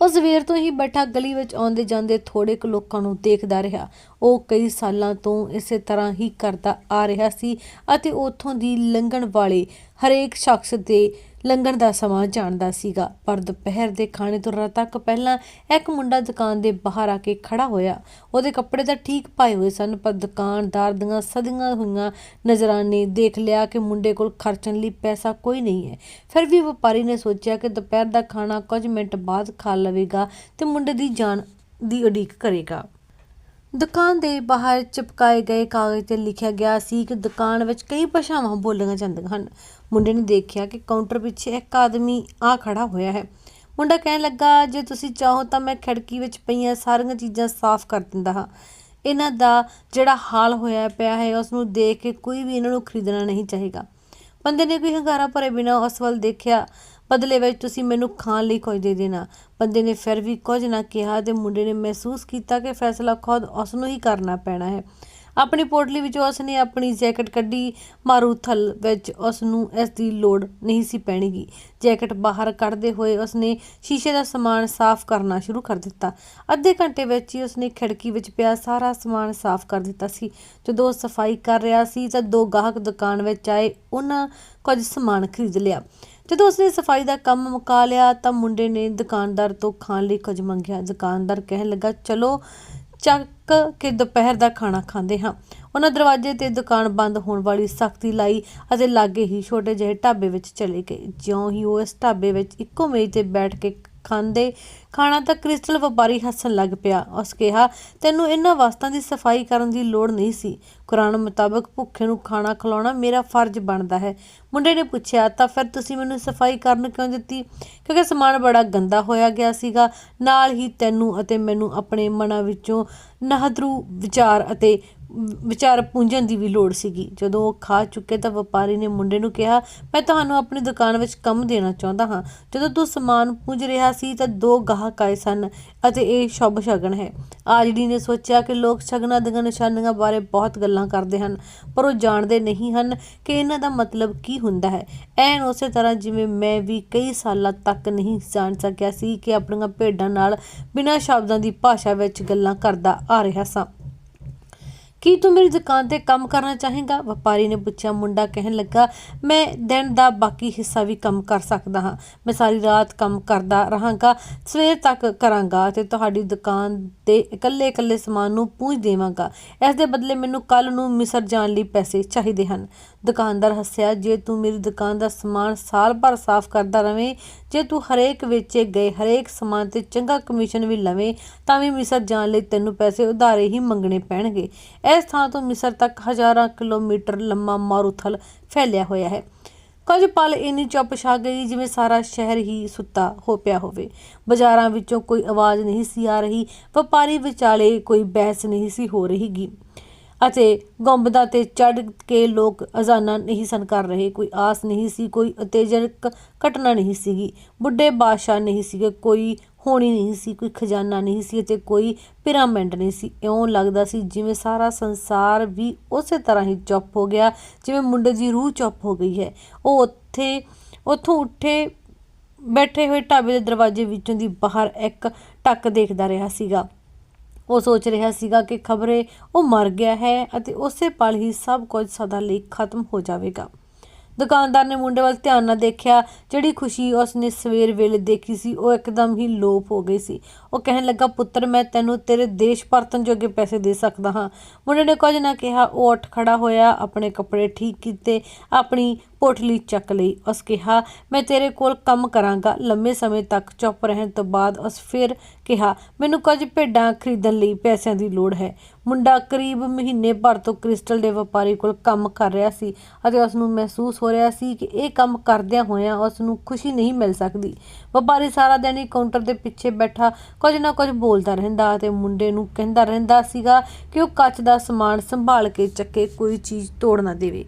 ਉਹ ਸਵੇਰ ਤੋਂ ਹੀ ਬੈਠਾ ਗਲੀ ਵਿੱਚ ਆਉਂਦੇ ਜਾਂਦੇ ਥੋੜੇ ਕੁ ਲੋਕਾਂ ਨੂੰ ਦੇਖਦਾ ਰਿਹਾ। ਉਹ ਕਈ ਸਾਲਾਂ ਤੋਂ ਇਸੇ ਤਰ੍ਹਾਂ ਹੀ ਕਰਦਾ ਆ ਰਿਹਾ ਸੀ ਅਤੇ ਉੱਥੋਂ ਦੀ ਲੰਘਣ ਵਾਲੇ ਹਰੇਕ ਸ਼ਖਸ ਦੇ ਲੰਘਣ ਦਾ ਸਮਾਂ ਜਾਣਦਾ ਸੀਗਾ, ਪਰ ਦੁਪਹਿਰ ਦੇ ਖਾਣੇ ਤੋਂ ਰਾਤ ਤੱਕ ਪਹਿਲਾਂ ਇੱਕ ਮੁੰਡਾ ਦੁਕਾਨ ਦੇ ਬਾਹਰ ਆ ਕੇ ਖੜਾ ਹੋਇਆ। ਉਹਦੇ ਕੱਪੜੇ ਤਾਂ ਠੀਕ ਪਾਏ ਹੋਏ ਸਨ, ਪਰ ਦੁਕਾਨਦਾਰ ਦੀਆਂ ਸਦੀਆਂ ਹੋਈਆਂ ਨਜ਼ਰਾਂ ਨੇ ਦੇਖ ਲਿਆ ਕਿ ਮੁੰਡੇ ਕੋਲ ਖਰਚਣ ਲਈ ਪੈਸਾ ਕੋਈ ਨਹੀਂ ਹੈ। ਫਿਰ ਵੀ ਵਪਾਰੀ ਨੇ ਸੋਚਿਆ ਕਿ ਦੁਪਹਿਰ ਦਾ ਖਾਣਾ ਕੁਝ ਮਿੰਟ ਬਾਅਦ ਖਾ ਲਵੇਗਾ ਤੇ ਮੁੰਡੇ ਦੀ ਜਾਨ ਦੀ ਉਡੀਕ ਕਰੇਗਾ। ਦੁਕਾਨ ਦੇ ਬਾਹਰ ਚਿਪਕਾਏ ਗਏ ਕਾਗਜ਼ ਤੇ ਲਿਖਿਆ ਗਿਆ ਸੀ ਕਿ ਦੁਕਾਨ ਵਿੱਚ ਕਈ ਭਾਸ਼ਾਵਾਂ ਬੋਲੀਆਂ ਜਾਂਦੀਆਂ ਹਨ। ਮੁੰਡੇ ਨੇ ਦੇਖਿਆ ਕਿ ਕਾਊਂਟਰ ਪਿੱਛੇ ਇੱਕ ਆਦਮੀ ਆ ਖੜਾ ਹੋਇਆ ਹੈ। ਮੁੰਡਾ ਕਹਿਣ ਲੱਗਾ, ਜੇ ਤੁਸੀਂ ਚਾਹੋ ਤਾਂ ਮੈਂ ਖਿੜਕੀ ਵਿੱਚ ਪਈਆਂ ਸਾਰੀਆਂ ਚੀਜ਼ਾਂ ਸਾਫ਼ ਕਰ ਦਿੰਦਾ ਹਾਂ। ਇਹਨਾਂ ਦਾ ਜਿਹੜਾ ਹਾਲ ਹੋਇਆ ਪਿਆ ਹੈ, ਉਸ ਨੂੰ ਦੇਖ ਕੇ ਕੋਈ ਵੀ ਇਹਨਾਂ ਨੂੰ ਖਰੀਦਣਾ ਨਹੀਂ ਚਾਹੇਗਾ ਬੰਦੇ ਨੇ ਕੋਈ ਹੰਗਾਰਾ ਭਰੇ ਬਿਨਾਂ ਉਸ ਵੱਲ ਦੇਖਿਆ, ਬਦਲੇ ਵਿੱਚ ਤੁਸੀਂ ਮੈਨੂੰ ਖਾਣ ਲਈ ਕੁਝ ਦੇ ਦੇਣਾ। ਬੰਦੇ ਨੇ ਫਿਰ ਵੀ ਕੁਝ ਨਾ ਕਿਹਾ ਤੇ ਮੁੰਡੇ ਨੇ ਮਹਿਸੂਸ ਕੀਤਾ ਕਿ ਫੈਸਲਾ ਖੁਦ ਉਸ ਨੂੰ ਹੀ ਕਰਨਾ ਪੈਣਾ ਹੈ। ਆਪਣੀ ਪੋਟਲੀ ਵਿੱਚੋਂ ਉਸ ਨੇ ਆਪਣੀ ਜੈਕਟ ਕੱਢੀ ਮਾਰੂਥਲ ਵਿੱਚ ਉਸ ਨੂੰ ਇਸ ਦੀ ਲੋੜ ਨਹੀਂ ਸੀ ਪੈਣੀਗੀ। ਜੈਕਟ ਬਾਹਰ ਕੱਢਦੇ ਹੋਏ ਉਸ ਨੇ ਸ਼ੀਸ਼ੇ ਦਾ ਸਮਾਨ ਸਾਫ਼ ਕਰਨਾ ਸ਼ੁਰੂ ਕਰ ਦਿੱਤਾ। ਅੱਧੇ ਘੰਟੇ ਵਿੱਚ ਹੀ ਉਸ ਨੇ ਖਿੜਕੀ ਵਿੱਚ ਪਿਆ ਸਾਰਾ ਸਮਾਨ ਸਾਫ਼ ਕਰ ਦਿੱਤਾ ਸੀ। ਜਦੋਂ ਉਹ ਸਫ਼ਾਈ ਕਰ ਰਿਹਾ ਸੀ, ਤਾਂ ਦੋ ਗਾਹਕ ਦੁਕਾਨ ਵਿੱਚ ਆਏ, ਉਹਨਾਂ ਕੁਝ ਸਮਾਨ ਖਰੀਦ ਲਿਆ। ਜਦੋਂ ਉਸਨੇ ਸਫ਼ਾਈ ਦਾ ਕੰਮ ਮੁਕਾ ਲਿਆ, ਤਾਂ ਮੁੰਡੇ ਨੇ ਦੁਕਾਨਦਾਰ ਤੋਂ ਖਾਣ ਲਈ ਕੁਝ ਮੰਗਿਆ। ਦੁਕਾਨਦਾਰ ਕਹਿਣ ਲੱਗਾ, ਚਲੋ ਚੱਕ ਕੇ ਦੁਪਹਿਰ ਦਾ ਖਾਣਾ ਖਾਂਦੇ ਹਾਂ। ਉਹਨਾਂ ਦਰਵਾਜ਼ੇ ਤੇ ਦੁਕਾਨ ਬੰਦ ਹੋਣ ਵਾਲੀ ਸਖਤੀ ਲਾਈ ਅਤੇ ਲਾਗੇ ਹੀ ਛੋਟੇ ਜਿਹੇ ਢਾਬੇ ਵਿੱਚ ਚਲੇ ਗਏ। ਜਿਉਂ ਹੀ ਉਹ ਇਸ ਢਾਬੇ ਵਿੱਚ ਇੱਕੋ ਮੇਜ਼ ਤੇ ਬੈਠ ਕੇ ਖਾਂਦੇ। ਖਾਣਾ ਤਾਂ ਕ੍ਰਿਸਟਲ ਵਪਾਰੀ ਹੱਸਣ ਲੱਗ ਪਿਆ। ਉਸ ਕਿਹਾ, ਤੈਨੂੰ ਇਹਨਾਂ ਵਸਤਾਂ ਦੀ ਸਫ਼ਾਈ ਕਰਨ ਦੀ ਲੋੜ ਨਹੀਂ ਸੀ। ਕੁਰਾਨ ਮੁਤਾਬਕ ਭੁੱਖੇ ਨੂੰ ਖਾਣਾ ਖਿਲਾਉਣਾ ਮੇਰਾ ਫਰਜ਼ ਬਣਦਾ ਹੈ। ਮੁੰਡੇ ਨੇ ਪੁੱਛਿਆ, ਤਾਂ ਫਿਰ ਤੁਸੀਂ ਮੈਨੂੰ ਸਫ਼ਾਈ ਕਰਨ ਕਿਉਂ ਦਿੱਤੀ? ਕਿਉਂਕਿ ਸਮਾਨ ਬੜਾ ਗੰਦਾ ਹੋਇਆ ਗਿਆ ਸੀਗਾ। ਨਾਲ ਹੀ ਤੈਨੂੰ ਅਤੇ ਮੈਨੂੰ ਆਪਣੇ ਮਨਾਂ ਵਿੱਚੋਂ ਨਹਦਰੂ ਵਿਚਾਰ ਅਤੇ ਵਿਚਾਰ ਪੂੰਝਣ ਦੀ ਵੀ ਲੋੜ ਸੀਗੀ। ਜਦੋਂ ਉਹ ਖਾ ਚੁੱਕੇ ਤਾਂ ਵਪਾਰੀ ਨੇ ਮੁੰਡੇ ਨੂੰ ਕਿਹਾ, ਮੈਂ ਤੁਹਾਨੂੰ ਆਪਣੀ ਦੁਕਾਨ ਵਿੱਚ ਕੰਮ ਦੇਣਾ ਚਾਹੁੰਦਾ ਹਾਂ। ਜਦੋਂ ਤੂੰ ਸਮਾਨ ਪੂੰਝ ਰਿਹਾ ਸੀ ਤਾਂ ਦੋ ਗਾਹਕ ਆਏ ਸਨ ਅਤੇ ਇਹ ਸ਼ੁਭ ਸ਼ਗਨ ਹੈ। ਆਜੜੀ ਨੇ ਸੋਚਿਆ ਕਿ ਲੋਕ ਸ਼ਗਨਾਂ ਦੀਆਂ ਨਿਸ਼ਾਨੀਆਂ ਬਾਰੇ ਬਹੁਤ ਗੱਲਾਂ ਕਰਦੇ ਹਨ, ਪਰ ਉਹ ਜਾਣਦੇ ਨਹੀਂ ਹਨ ਕਿ ਇਹਨਾਂ ਦਾ ਮਤਲਬ ਕੀ ਹੁੰਦਾ ਹੈ। ਐਨ ਉਸੇ ਤਰ੍ਹਾਂ ਜਿਵੇਂ ਮੈਂ ਵੀ ਕਈ ਸਾਲਾਂ ਤੱਕ ਨਹੀਂ ਜਾਣ ਸਕਿਆ ਸੀ ਕਿ ਆਪਣੀਆਂ ਭੇਡਾਂ ਨਾਲ ਬਿਨਾਂ ਸ਼ਬਦਾਂ ਦੀ ਭਾਸ਼ਾ ਵਿੱਚ ਗੱਲਾਂ ਕਰਦਾ ਆ ਰਿਹਾ ਸਾਂ। ਕੀ ਤੂੰ ਮੇਰੀ ਦੁਕਾਨ ਤੇ ਕੰਮ ਕਰਨਾ ਚਾਹੇਗਾ? ਵਪਾਰੀ ਨੇ ਪੁੱਛਿਆ। ਮੁੰਡਾ ਕਹਿਣ ਲੱਗਾ, ਮੈਂ ਦਿਨ ਦਾ ਬਾਕੀ ਹਿੱਸਾ ਵੀ ਕੰਮ ਕਰ ਸਕਦਾ ਹਾਂ। ਮੈਂ ਸਾਰੀ ਰਾਤ ਕੰਮ ਕਰਦਾ ਰਹਾਂਗਾ, ਸਵੇਰ ਤੱਕ ਕਰਾਂਗਾ ਤੇ ਤੁਹਾਡੀ ਦੁਕਾਨ ਤੇ ਇਕੱਲੇ ਇਕੱਲੇ ਸਮਾਨ ਨੂੰ ਪੂੰਝ ਦੇਵਾਂਗਾ। ਇਸ ਦੇ ਬਦਲੇ ਮੈਨੂੰ ਕੱਲ ਨੂੰ ਮਿਸਰ ਜਾਣ ਲਈ ਪੈਸੇ ਚਾਹੀਦੇ ਹਨ। ਦੁਕਾਨਦਾਰ ਹੱਸਿਆ, ਜੇ ਤੂੰ ਮੇਰੀ ਦੁਕਾਨ ਦਾ ਸਮਾਨ ਸਾਲ ਭਰ ਸਾਫ਼ ਕਰਦਾ ਰਵੇਂ, ਜੇ ਤੂੰ ਹਰੇਕ ਵੇਚੇ ਗਏ ਹਰੇਕ ਸਮਾਨ ਤੇ ਚੰਗਾ ਕਮਿਸ਼ਨ ਵੀ ਲਵੇਂ, ਤਾਂ ਵੀ ਮਿਸਰ ਜਾਣ ਲਈ ਤੈਨੂੰ ਪੈਸੇ ਉਧਾਰੇ ਹੀ ਮੰਗਣੇ ਪੈਣਗੇ। ਇਸ ਥਾਂ ਤੋਂ ਮਿਸਰ ਤੱਕ ਹਜ਼ਾਰਾਂ ਕਿਲੋਮੀਟਰ ਲੰਮਾ ਮਾਰੂਥਲ ਫੈਲਿਆ ਹੋਇਆ ਹੈ। ਕੁਝ ਪਲ ਇੰਨੀ ਚੁੱਪ ਛਾ ਗਈ ਜਿਵੇਂ ਸਾਰਾ ਸ਼ਹਿਰ ਹੀ ਸੁੱਤਾ ਹੋ ਪਿਆ ਹੋਵੇ। ਬਾਜ਼ਾਰਾਂ ਵਿੱਚੋਂ ਕੋਈ ਆਵਾਜ਼ ਨਹੀਂ ਸੀ ਆ ਰਹੀ, ਵਪਾਰੀ ਵਿਚਾਲੇ ਕੋਈ ਬਹਿਸ ਨਹੀਂ ਸੀ ਹੋ ਰਹੀਗੀ। ਅਤੇ ਗੁੰਬਦਾਂ ਤੇ ਚੜ ਕੇ ਲੋਕ ਅਜ਼ਾਨਾਂ ਨਹੀਂ ਸਨ ਕਰ ਰਹੇ। ਕੋਈ ਆਸ ਨਹੀਂ ਸੀ, ਕੋਈ ਉਤੇਜਕ ਘਟਨਾ ਨਹੀਂ ਸੀਗੀ। ਬੁੱਢੇ ਬਾਦਸ਼ਾਹ ਨਹੀਂ ਸੀਗੇ, ਕੋਈ ਹੋਣੀ ਨਹੀਂ ਸੀ, ਕੋਈ ਖਜ਼ਾਨਾ ਨਹੀਂ ਸੀ ਅਤੇ ਕੋਈ ਪਿਰਾਮਿਡ ਨਹੀਂ ਸੀ। ਇਉਂ ਲੱਗਦਾ ਸੀ ਜਿਵੇਂ ਸਾਰਾ ਸੰਸਾਰ ਵੀ ਉਸੇ ਤਰ੍ਹਾਂ ਹੀ ਚੁੱਪ ਹੋ ਗਿਆ, ਜਿਵੇਂ ਮੁੰਡੇ ਦੀ ਰੂਹ ਚੁੱਪ ਹੋ ਗਈ ਹੈ। ਉਹ ਉੱਥੇ, ਉੱਥੋਂ ਉੱਠੇ, ਬੈਠੇ ਹੋਏ ਢਾਬੇ ਦੇ ਦਰਵਾਜ਼ੇ ਵਿੱਚੋਂ ਦੀ ਬਾਹਰ ਇੱਕ ਟੱਕ ਦੇਖਦਾ ਰਿਹਾ ਸੀਗਾ। ਉਹ ਸੋਚ ਰਿਹਾ ਸੀਗਾ ਕਿ ਖਬਰੇ ਉਹ ਮਰ ਗਿਆ ਹੈ ਅਤੇ ਉਸੇ ਪਲ ਹੀ ਸਭ ਕੁਝ ਸਦਾ ਲਈ ਖਤਮ ਹੋ ਜਾਵੇਗਾ। ਦੁਕਾਨਦਾਰ ਨੇ ਮੁੰਡੇ ਵੱਲ ਧਿਆਨ ਨਾਲ ਦੇਖਿਆ, ਜਿਹੜੀ ਖੁਸ਼ੀ ਉਸਨੇ ਸਵੇਰ ਵੇਲੇ ਦੇਖੀ ਸੀ, ਉਹ ਇੱਕਦਮ ਹੀ ਲੋਪ ਹੋ ਗਈ ਸੀ। ਉਹ ਕਹਿਣ ਲੱਗਾ, ਪੁੱਤਰ, ਮੈਂ ਤੈਨੂੰ ਤੇਰੇ ਦੇਸ਼ ਪਰਤਨ ਜੋਗੇ ਪੈਸੇ ਦੇ ਸਕਦਾ ਹਾਂ। ਮੁੰਡੇ ਨੇ ਕੁਝ ਨਾ ਕਿਹਾ, ਉਹ ਉੱਠ ਖੜਾ ਹੋਇਆ, ਆਪਣੇ ਕੱਪੜੇ ਠੀਕ ਕੀਤੇ, ਆਪਣੀ ਪੋਟਲੀ ਚੱਕ ਲਈ। ਉਸ ਕਿਹਾ, ਮੈਂ ਤੇਰੇ ਕੋਲ ਕੰਮ ਕਰਾਂਗਾ। ਲੰਮੇ ਸਮੇਂ ਤੱਕ ਚੁੱਪ ਰਹਿਣ ਤੋਂ ਬਾਅਦ ਉਸ ਫਿਰ ਕਿਹਾ, ਮੈਨੂੰ ਕੁਝ ਭੇਡਾਂ ਖਰੀਦਣ ਲਈ ਪੈਸਿਆਂ ਦੀ ਲੋੜ ਹੈ। ਮੁੰਡਾ ਕਰੀਬ ਮਹੀਨੇ ਭਰ ਤੋਂ ਕ੍ਰਿਸਟਲ ਦੇ ਵਪਾਰੀ ਕੋਲ ਕੰਮ ਕਰ ਰਿਹਾ ਸੀ ਅਤੇ ਉਸ ਨੂੰ ਮਹਿਸੂਸ ਹੋ ਰਿਹਾ ਸੀ ਕਿ ਇਹ ਕੰਮ ਕਰਦਿਆਂ ਹੋਇਆਂ ਉਸ ਨੂੰ ਖੁਸ਼ੀ ਨਹੀਂ ਮਿਲ ਸਕਦੀ। ਵਪਾਰੀ ਸਾਰਾ ਦਿਨ ਹੀ ਕਾਊਂਟਰ ਦੇ ਪਿੱਛੇ ਬੈਠਾ, ਕੁਝ ਨਾ ਕੁਝ ਬੋਲਦਾ ਰਹਿੰਦਾ ਅਤੇ ਮੁੰਡੇ ਨੂੰ ਕਹਿੰਦਾ ਰਹਿੰਦਾ ਸੀਗਾ ਕਿ ਉਹ ਕੱਚ ਦਾ ਸਮਾਨ ਸੰਭਾਲ ਕੇ ਚੱਕੇ, ਕੋਈ ਚੀਜ਼ ਤੋੜ ਨਾ ਦੇਵੇ।